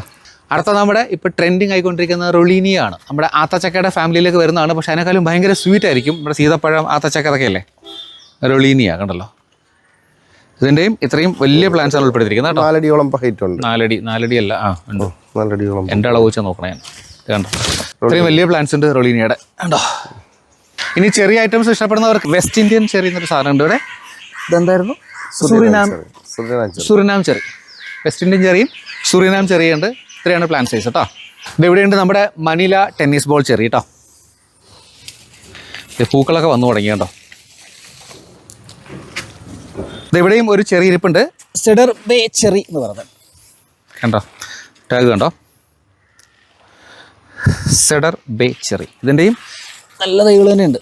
അടുത്ത നമ്മുടെ ഇപ്പോൾ ട്രെൻഡിങ് ആയിക്കൊണ്ടിരിക്കുന്ന റൊളീനിയാണ്. നമ്മുടെ ആത്തച്ചക്കയുടെ ഫാമിലിയിലേക്ക് വരുന്നതാണ്. പക്ഷേ അതിനേക്കാളും ഭയങ്കര സ്വീറ്റ് ആയിരിക്കും നമ്മുടെ സീതപ്പഴം ആത്തച്ചക്ക അതൊക്കെ അല്ലേ? റൊളീനിയ കണ്ടല്ലോ. ഇതിന്റെയും ഇത്രയും വലിയ പ്ലാൻസ് ആണ് ഉൾപ്പെടുത്തിയിരിക്കുന്നത് കേട്ടോ. നാലടിയോളം ഹൈറ്റ് ഉണ്ട് നാലടി നാലടി അല്ല ആ ഉണ്ട്. നാലടിയോളം. എന്റെ അളവ് വെച്ചാൽ നോക്കണേ കണ്ടോ? ഇത്രയും വലിയ പ്ലാൻസ് ഉണ്ട് റൊളീനിയുടെ കണ്ടോ? ഇനി ചെറിയ ഐറ്റംസ് ഇഷ്ടപ്പെടുന്നവർക്ക് വെസ്റ്റ് ഇന്ത്യൻ ചെറിയ സാധനം ഉണ്ട് ഇവിടെ. ഇതെന്തായിരുന്നു? Suriname Suriname cherry West Indian ചെറിയും Suriname ചെറിയുണ്ട്. ഇത്രയാണ് പ്ലാൻ സൈസ് കേട്ടോ ഇത് ഇവിടെയുണ്ട് നമ്മുടെ മനില ടെന്നീസ് ബോൾ ചെറി കേട്ടോ ഇത് പൂക്കളൊക്കെ വന്നു തുടങ്ങി കേട്ടോ ഇത് ഇവിടെയും ഒരു ചെറിയ ഇരിപ്പുണ്ട്. സെഡർ ബേ ചെറി എന്ന് പറഞ്ഞത്. കണ്ടോ? ടാഗ് കണ്ടോ? Cedar bay cherry. ഇതിന്റെയും നല്ല തൈകൾ തന്നെയുണ്ട്.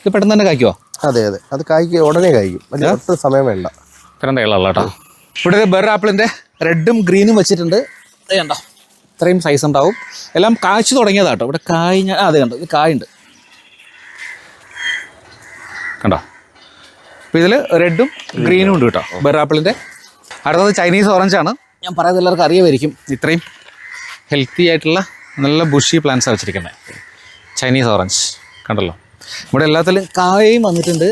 ഇത് പെട്ടെന്ന് തന്നെ കായ്ക്കുമോ അതെ അതെ. അത് കായ്ക്ക് ഉടനെ കായ്ക്കും. അതിന് ഒട്ടും സമയം വേണ്ട. ഇത്രയും കേട്ടോ ഇവിടെ ബെർ ആപ്പിളിന്റെ റെഡും ഗ്രീനും വെച്ചിട്ടുണ്ട്. ഇത് കണ്ടോ? ഇത്രയും സൈസ് ഉണ്ടാവും. എല്ലാം കായ്ച്ചു തുടങ്ങിയതാട്ടോ. ഇവിടെ കായ് ഞാൻ അതെ കണ്ടോ? ഇത് കായുണ്ട്. കണ്ടോ? അപ്പോൾ ഇതിൽ റെഡും ഗ്രീനും ഉണ്ട് കേട്ടോ. ബെർ ആപ്പിളിന്റെ അടുത്തത് ചൈനീസ് ഓറഞ്ചാണ് ഞാൻ പറയുന്നത് എല്ലാവർക്കും അറിയാമായിരിക്കും. ഇത്രയും ഹെൽത്തി ആയിട്ടുള്ള നല്ല ബുഷി പ്ലാന്റ്സാണ് വെച്ചിരിക്കുന്നത് ചൈനീസ് ഓറഞ്ച് കണ്ടല്ലോ? ഇവിടെ എല്ലാത്തിലും കായയും വന്നിട്ടുണ്ട്.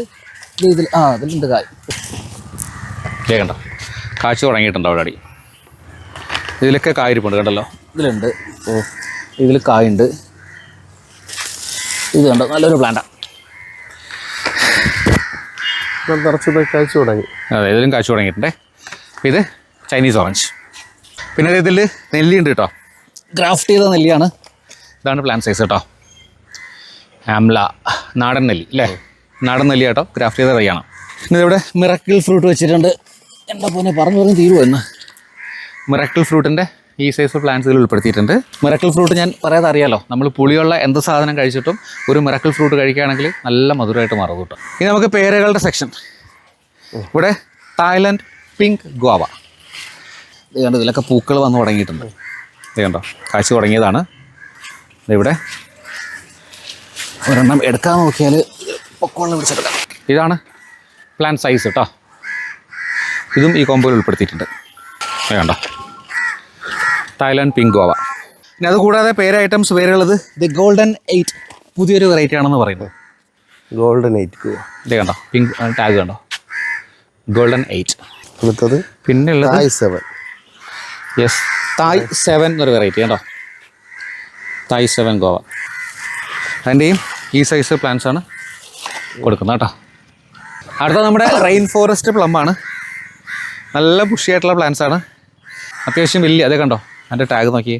ഇത് ഇതിൽ ആ അതിലുണ്ട് കായ്. കേൾക്കണ്ട കണ്ടോ കാഴ്ച തുടങ്ങിയിട്ടുണ്ട് അവിടെ? അടി ഇതിലൊക്കെ കായിരിപ്പുണ്ട് കണ്ടല്ലോ? ഇതിലുണ്ട്. ഓ ഇതിൽ കായുണ്ട്. ഇത് കണ്ടോ? നല്ലൊരു പ്ലാന്റാണ് നിറച്ചത് കായ്ച്ചു തുടങ്ങി. അതെ ഇതിലും കാഴ്ച തുടങ്ങിയിട്ടുണ്ടേ. അപ്പോൾ ഇത് ചൈനീസ് ഓറഞ്ച് പിന്നെ ഇതിൽ നെല്ലിയുണ്ട് കേട്ടോ. ഗ്രാഫ്റ്റ് ചെയ്ത നെല്ലിയാണ്. ഇതാണ് പ്ലാൻ സൈസ് കേട്ടോ. ആംല നാടൻ നെല്ലി അല്ലേ? നാടൻ നെല്ലി കേട്ടോ ഗ്രാഫ്റ്റ് ചെയ്ത തൈയാണ് പിന്നെ ഇവിടെ മിറക്കിൾ ഫ്രൂട്ട് വെച്ചിട്ടുണ്ട്. എന്താ പോലെ പറഞ്ഞു പറഞ്ഞു തീരുമോ എന്ന് മിറക്കിൾ ഫ്രൂട്ടിന്റെ ഈ സൈസ് പ്ലാന്റ്സ് ഇതിൽ ഉൾപ്പെടുത്തിയിട്ടുണ്ട്. മിറക്കിൾ ഫ്രൂട്ട് ഞാൻ പറയാതെ അറിയാലോ. നമ്മൾ പുളിയുള്ള എന്ത് സാധനം കഴിച്ചിട്ടും ഒരു മിറക്കിൾ ഫ്രൂട്ട് കഴിക്കുകയാണെങ്കിൽ നല്ല മധുരമായിട്ട് മാറും കേട്ടോ. ഇനി നമുക്ക് പേരകളുടെ സെക്ഷൻ ഇവിടെ തായ്ലൻഡ് പിങ്ക് ഗോവ ഇത് കണ്ടോ ഇതിലൊക്കെ പൂക്കൾ വന്ന് തുടങ്ങിയിട്ടുണ്ട്. ഇത് കണ്ടോ കാഴ്ച തുടങ്ങിയതാണ്. ഇവിടെ ഒരെണ്ണം എടുക്കാൻ നോക്കിയാൽ പൊക്കോളം പിടിച്ചെടുക്കാം ഇതാണ് പ്ലാൻ സൈസ് കേട്ടോ ഇതും ഈ കോമ്പോയിൽ ഉൾപ്പെടുത്തിയിട്ടുണ്ട്. വേണ്ട കണ്ടോ? തായ്ലാൻഡ് പിങ്ക് ഗോവ പിന്നെ അതുകൂടാതെ പേര് ഐറ്റംസ് പേരുള്ളത് ദി ഗോൾഡൻ എയ്റ്റ് പുതിയൊരു വെറൈറ്റി ആണെന്ന് പറയുന്നത്. ഗോൾഡൻ എയ്റ്റ് ഇത് കണ്ടോ? പിങ്ക് ടാഗ് കണ്ടോ? ഗോൾഡൻ എയ്റ്റ് അടുത്തത് പിന്നെ ഉള്ളത് Thai seven yes Thai seven എന്നൊരു വെറൈറ്റി കണ്ടോ? തായ് സെവൻ ഗോവ അതിന്റെയും ഈ സൈസ് പ്ലാന്റ്സ് ആണ് കൊടുക്കുന്നത് കേട്ടോ. അടുത്ത നമ്മുടെ റെയിൻ ഫോറസ്റ്റ് പ്ലം ആണ്. നല്ല പുഷിയായിട്ടുള്ള പ്ലാന്റ്സ് ആണ്. അത്യാവശ്യം വലിയ അതേ കണ്ടോ? അതിന്റെ ടാഗ് നോക്കി.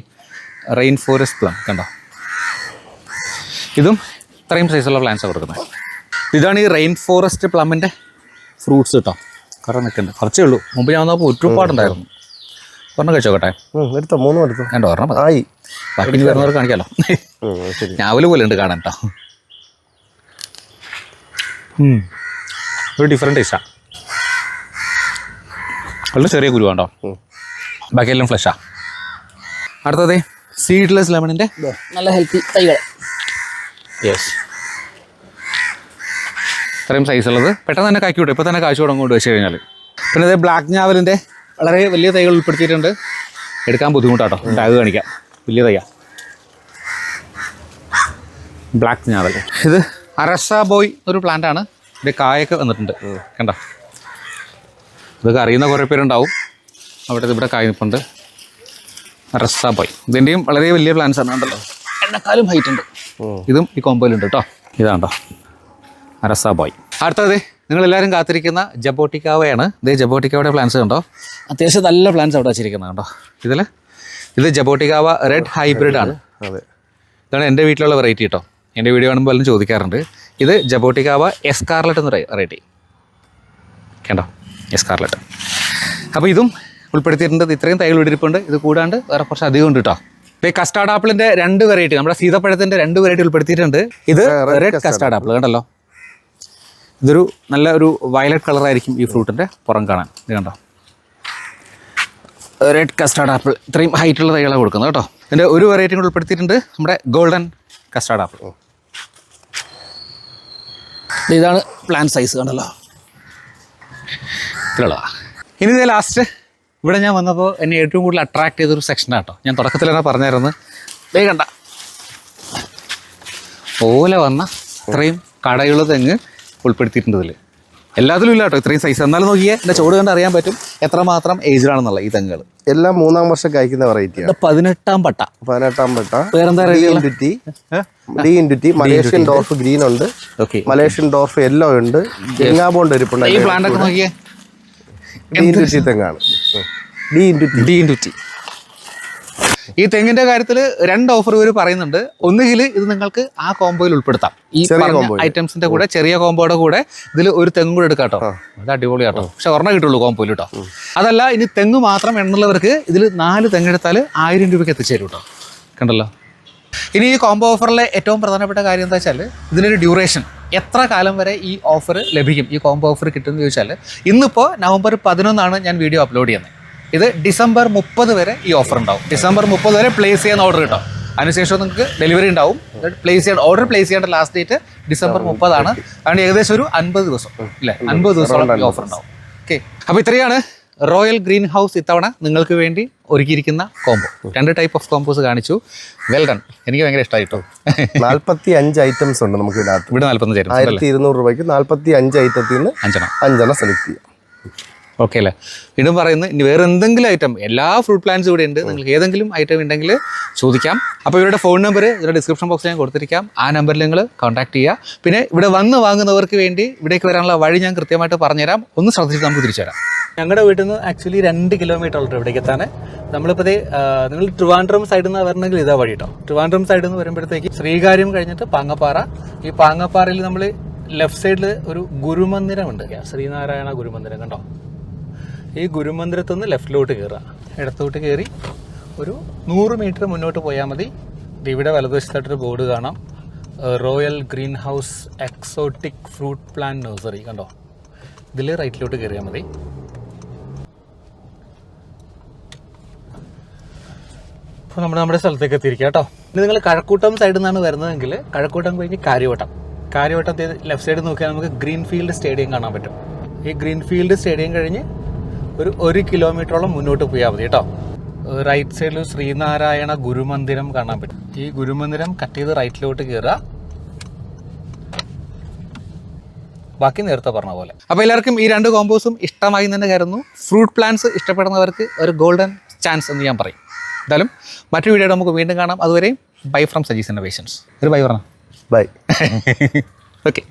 റെയിൻ ഫോറസ്റ്റ് പ്ലം കണ്ടോ? ഇതും ഇത്രയും സൈസുള്ള പ്ലാന്റ്സാണ് കൊടുക്കുന്നത്. ഇതാണ് ഈ റെയിൻ ഫോറസ്റ്റ് പ്ലമ്മിന്റെ ഫ്രൂട്ട്സ് കേട്ടോ. കുറേ നിൽക്കുന്നുണ്ട്. കുറച്ചേ ഉള്ളൂ. മുമ്പ് ഞാൻ വന്നപ്പോൾ ഒരുപാടുണ്ടായിരുന്നു. ഒരെണ്ണം കഴിച്ചോക്കട്ടെ എടുത്തോ. മൂന്ന് എടുത്തോ. കണ്ടോ ഒരെണ്ണം ആയി. ബാക്കി വരുന്നവർ വരുന്നവർക്ക് കാണിക്കാമല്ലോ ഞാവൽ പോലെ ഉണ്ട് കാണാൻ കേട്ടോ. ഒരു ഡിഫറെന്റ് ടേസ്റ്റാണ് വളരെ ചെറിയ കുരു കണ്ടോ ഉം. ബാക്കിയെല്ലാം ഫ്ലഷാ അടുത്തത് സീഡ്ലെസ് ലെമണിന്റെ നല്ല ഹെൽത്തി തൈകൾ. യെസ് ഇത്രയും സൈസ് ഉള്ളത്. പെട്ടെന്ന് തന്നെ കാക്കി വിടും ഇപ്പോൾ തന്നെ കാഴ്ച തുടങ്ങുകൊണ്ട് വെച്ച് കഴിഞ്ഞാൽ പിന്നെ അതേ ബ്ലാക്ക് ഞാവലിന്റെ വളരെ വലിയ തൈകൾ ഉൾപ്പെടുത്തിയിട്ടുണ്ട്. എടുക്കാൻ ബുദ്ധിമുട്ടാട്ടോ. ടാഗ് കാണിക്കാം. വലിയ തൈയാ. ബ്ലാക്ക് ഞാവൽ ഇത് അരസ ബോയ് ഒരു പ്ലാന്റ് ആണ്. ഇത് കായൊക്കെ വന്നിട്ടുണ്ട്. കണ്ട? ഇതൊക്കെ അറിയുന്ന കുറേ പേരുണ്ടാവും. അവിടെ ഇവിടെ കായ് നിൽപ്പുണ്ട് അരസ ബോയ്. ഇതിന്റെയും വളരെ വലിയ പ്ലാന്റ്സ് ആണ്. കണ്ടല്ലോ? എണ്ണക്കാലും ഹൈറ്റ് ഉണ്ട്. ഇതും ഈ കോമ്പോയിലുണ്ട് കേട്ടോ. ഇതാണ്ടോ അരസ ബോയ്. അടുത്തത് നിങ്ങൾ എല്ലാവരും കാത്തിരിക്കുന്ന ജബോട്ടിക്കാവയാണ്. ഇത് ജബോട്ടിക്കാവയുടെ പ്ലാന്റ്സ് കണ്ടോ? അത്യാവശ്യം നല്ല പ്ലാന്റ്സ് അവിടെ വെച്ചിരിക്കുന്നത് കണ്ടോ? ഇതിൽ ഇത് ജബോട്ടിക്കാവ റെഡ് ഹൈബ്രിഡ് ആണ്. അതെ. ഇതാണ് എന്റെ വീട്ടിലുള്ള വെറൈറ്റി കേട്ടോ. എന്റെ വീഡിയോ കാണുമ്പോൾ എല്ലാം ചോദിക്കാറുണ്ട് ഇത് ജബോട്ടിക്കാവ എസ്കാർലറ്റ് എന്ന് റേറ്റ് കണ്ടോ എസ്കാർലറ്റ് അപ്പോൾ ഇതും ഉൾപ്പെടുത്തിയിട്ടുണ്ട് ഇത്രയും തൈകൾ ഇടിരിപ്പുണ്ട് ഇത് കൂടാണ്ട് വേറെ കുറച്ച് അധികം ഉണ്ട് കേട്ടോ. ഇപ്പോൾ ഈ കസ്റ്റാർഡ് ആപ്പിളിന്റെ രണ്ട് വെറൈറ്റി നമ്മുടെ സീതപ്പഴത്തിന്റെ രണ്ട് വെറൈറ്റി ഉൾപ്പെടുത്തിയിട്ടുണ്ട്. ഇത് റെഡ് കസ്റ്റാർഡ് ആപ്പിൾ കണ്ടല്ലോ? ഇതൊരു നല്ല ഒരു വയലറ്റ് കളറായിരിക്കും ഈ ഫ്രൂട്ടിന്റെ പുറം കാണാൻ. ഇത് കണ്ടോ? റെഡ് കസ്റ്റാർഡ് ആപ്പിൾ ഇത്രയും ഹൈറ്റുള്ള തൈകളാണ് കൊടുക്കുന്നത് കേട്ടോ. ഇതിന്റെ ഒരു വെറൈറ്റി കൂടെ ഉൾപ്പെടുത്തിയിട്ടുണ്ട് നമ്മുടെ ഗോൾഡൻ കസ്റ്റാർഡ് ആപ്പിൾ ഇതാണ് പ്ലാൻ സൈസ് കണ്ടല്ലോ. ഇനി ഇതേ ലാസ്റ്റ് ഇവിടെ ഞാൻ വന്നപ്പോൾ എന്നെ ഏറ്റവും കൂടുതൽ അട്രാക്ട് ചെയ്തൊരു സെക്ഷനാണ് കേട്ടോ ഞാൻ തുടക്കത്തിൽ തന്നെ പറഞ്ഞായിരുന്നു. ദേ കണ്ട. പോലെ വന്ന ഇത്രയും കടയുള്ള തെങ്ങ് ഉൾപ്പെടുത്തിയിട്ടുണ്ട് ഇതിൽ എല്ലാത്തിലും ഇല്ല കേട്ടോ. ഇത്രയും സൈസ് എന്നാലും നോക്കിയേ എന്റെ ചോട് കണ്ട് അറിയാൻ പറ്റും എത്രമാത്രം ഏജിലാണെന്നുള്ള ഈ തെങ്ങുകൾ. എല്ലാം മൂന്നാം വർഷം കഴിക്കുന്ന വെറൈറ്റിയാണ് ഇത് പതിനെട്ടാം പട്ട. പതിനെട്ടാം പട്ട. ഇന്റു മലേഷ്യൻ ഡോർഫ് ഗ്രീൻ ഉണ്ട്. മലേഷ്യൻ ഡോർഫ് യെല്ലോ ഉണ്ട്. ഗംഗാബോണ്ട് ഇരിപ്പുണ്ട്. ഈ പ്ലാന്റ് ഒക്കെ നോക്കിയേ. തെങ്ങാണ്. ഡി ഇന്റു ഡി ഇന്റു ഈ തെങ്ങിന്റെ കാര്യത്തിൽ രണ്ട് ഓഫർ ഇവർ പറയുന്നുണ്ട്. ഒന്നുകിൽ ഇത് നിങ്ങൾക്ക് ആ കോംബോയിൽ ഉൾപ്പെടുത്താം. ഈ. ഐറ്റംസിന്റെ കൂടെ ചെറിയ കോംബോയുടെ കൂടെ ഇതിൽ ഒരു തെങ്ങും കൂടെ എടുക്കാം കേട്ടോ. അത് അടിപൊളിയാട്ടോ പക്ഷെ ഒരെണ്ണം കിട്ടുള്ളൂ കോംബോയിൽ കേട്ടോ. അതല്ല ഇനി തെങ്ങ് മാത്രം എണ്ണുള്ളവർക്ക് ഇതിൽ നാല് തെങ്ങെടുത്താൽ ആയിരം രൂപയ്ക്ക് എത്തിച്ചേരും കേട്ടോ. കണ്ടല്ലോ? ഇനി ഈ കോംബോ ഓഫറിലെ ഏറ്റവും പ്രധാനപ്പെട്ട കാര്യം എന്താ വെച്ചാൽ ഇതിനൊരു ഡ്യൂറേഷൻ എത്ര കാലം വരെ ഈ ഓഫർ ലഭിക്കും? ഈ കോംബോ ഓഫർ കിട്ടുമെന്ന് ചോദിച്ചാൽ ഇന്നിപ്പോൾ നവംബർ പതിനൊന്നാണ് ഞാൻ വീഡിയോ അപ്ലോഡ് ചെയ്യുന്നത്. ഇത് ഡിസംബർ മുപ്പത് വരെ ഈ ഓഫർ ഉണ്ടാവും. ഡിസംബർ മുപ്പത് വരെ പ്ലേസ് ചെയ്യുന്ന ഓർഡർ കിട്ടും. അതിനുശേഷം നിങ്ങൾക്ക് ഡെലിവറി ഉണ്ടാവും. പ്ലേസ് ചെയ്യേണ്ട ഓർഡർ പ്ലേസ് ചെയ്യേണ്ട ലാസ്റ്റ് ഡേറ്റ് ഡിസംബർ മുപ്പതാണ്. അതുകൊണ്ട് ഏകദേശം ഒരു അൻപത് ദിവസം. ഇല്ലേ? അൻപത് ദിവസം ഈ ഓഫർ ഉണ്ടാവും. ഓക്കെ അപ്പോൾ ഇത്രയാണ് റോയൽ ഗ്രീൻ ഹൗസ് ഇത്തവണ നിങ്ങൾക്ക് വേണ്ടി ഒരുക്കിയിരിക്കുന്ന കോംബോ രണ്ട് ടൈപ്പ് ഓഫ് കോംബോസ് കാണിച്ചു. വെൽ ഡൺ എനിക്ക് ഭയങ്കര ഇഷ്ടമായിട്ടോ നാൽപ്പത്തി അഞ്ച് ഐറ്റംസ് ഉണ്ട് നമുക്ക് ഇതിനകത്ത്. ഇവിടെ നാൽപ്പത്തഞ്ച് ആയിരത്തി ഇരുന്നൂറ് രൂപയ്ക്ക് നാൽപ്പത്തി അഞ്ച് ഐറ്റത്തിൽ നിന്ന് അഞ്ചെണ്ണം. അഞ്ചെണ്ണം സെലക്ട് ചെയ്യാം. ഓക്കെ അല്ലേ? വീണ്ടും പറയുന്നത് ഇനി വേറെ എന്തെങ്കിലും ഐറ്റം എല്ലാ ഫ്രൂട്ട് പ്ലാന്റ്സും ഇവിടെ ഉണ്ട് നിങ്ങൾക്ക് ഏതെങ്കിലും ഐറ്റം ഉണ്ടെങ്കിൽ ചോദിക്കാം. അപ്പോൾ ഇവരുടെ ഫോൺ നമ്പർ ഇവരുടെ ഡിസ്ക്രിപ്ഷൻ ബോക്സിൽ ഞാൻ കൊടുത്തിരിക്കാം. ആ നമ്പറിൽ നിങ്ങൾ കോൺടാക്ട് ചെയ്യുക. പിന്നെ ഇവിടെ വന്ന് വാങ്ങുന്നവർക്ക് വേണ്ടി ഇവിടേക്ക് വരാനുള്ള വഴി ഞാൻ കൃത്യമായിട്ട് പറഞ്ഞുതരാം. ഒന്ന് ശ്രദ്ധിച്ച് നമുക്ക് തിരിച്ചു വരാം. ഞങ്ങളുടെ വീട്ടിൽ നിന്ന് ആക്ച്വലി രണ്ട് കിലോമീറ്റർ ഉള്ളൂ ഇവിടേക്ക് എത്താൻ. നമ്മളിപ്പോൾ നിങ്ങൾ ട്രിവാൻഡ്രം സൈഡിൽ നിന്ന് വരണമെങ്കിൽ ഇതാ വഴി കേട്ടോ ട്രിവാൻഡ്രം സൈഡിൽ നിന്ന് വരുമ്പോഴത്തേക്ക് ശ്രീകാര്യം കഴിഞ്ഞിട്ട് പാങ്ങപ്പാറ. ഈ പാങ്ങപ്പാറയിൽ നമ്മൾ ലെഫ്റ്റ് സൈഡിൽ ഒരു ഗുരുമന്ദിരം ഉണ്ട് ശ്രീനാരായണ ഗുരുമന്ദിരം കണ്ടോ? ഈ ഗുരുമന്ദിരത്തു നിന്ന് ലെഫ്റ്റിലോട്ട് കയറുക. ഇടത്തോട്ട് കയറി ഒരു നൂറ് മീറ്റർ മുന്നോട്ട് പോയാൽ മതി. ഇവിടെ വലതുവശത്തായിട്ടൊരു ബോർഡ് കാണാം. Royal green house exotic fruit plant nursery കണ്ടോ? ഇതിൽ റൈറ്റിലോട്ട് കയറിയാൽ മതി. അപ്പോൾ നമ്മൾ നമ്മുടെ സ്ഥലത്തേക്ക് എത്തിയിരിക്കുക കേട്ടോ. ഇനി നിങ്ങൾ കഴക്കൂട്ടം സൈഡിൽ നിന്നാണ് വരുന്നതെങ്കിൽ കഴക്കൂട്ടം കഴിഞ്ഞ് കാര്യവട്ടം. കാര്യവട്ടം ലെഫ്റ്റ് സൈഡ് നോക്കിയാൽ നമുക്ക് ഗ്രീൻ ഫീൽഡ് സ്റ്റേഡിയം കാണാൻ പറ്റും. ഈ ഗ്രീൻ ഫീൽഡ് സ്റ്റേഡിയം കഴിഞ്ഞ് ഒരു ഒരു കിലോമീറ്ററോളം മുന്നോട്ട് പോയാൽ മതി കേട്ടോ. റൈറ്റ് സൈഡിൽ ശ്രീനാരായണ ഗുരുമന്ദിരം കാണാൻ പറ്റും. ഈ ഗുരുമന്ദിരം കട്ട് ചെയ്ത് റൈറ്റിലോട്ട് കയറുക ബാക്കി നേരത്തെ പറഞ്ഞ പോലെ. അപ്പോൾ എല്ലാവർക്കും ഈ രണ്ട് കോമ്പോസും ഇഷ്ടമായി തന്നെ കരുതുന്നു. ഫ്രൂട്ട് പ്ലാന്റ്സ് ഇഷ്ടപ്പെടുന്നവർക്ക് ഒരു ഗോൾഡൻ ചാൻസ് എന്ന് ഞാൻ പറയും. എന്തായാലും മറ്റൊരു വീഡിയോ നമുക്ക് വീണ്ടും കാണാം. അതുവരെയും ബൈ ഫ്രം സജീസ് ഇന്നോവേഷൻസ് ഒരു ബൈ പറഞ്ഞ? Bye okay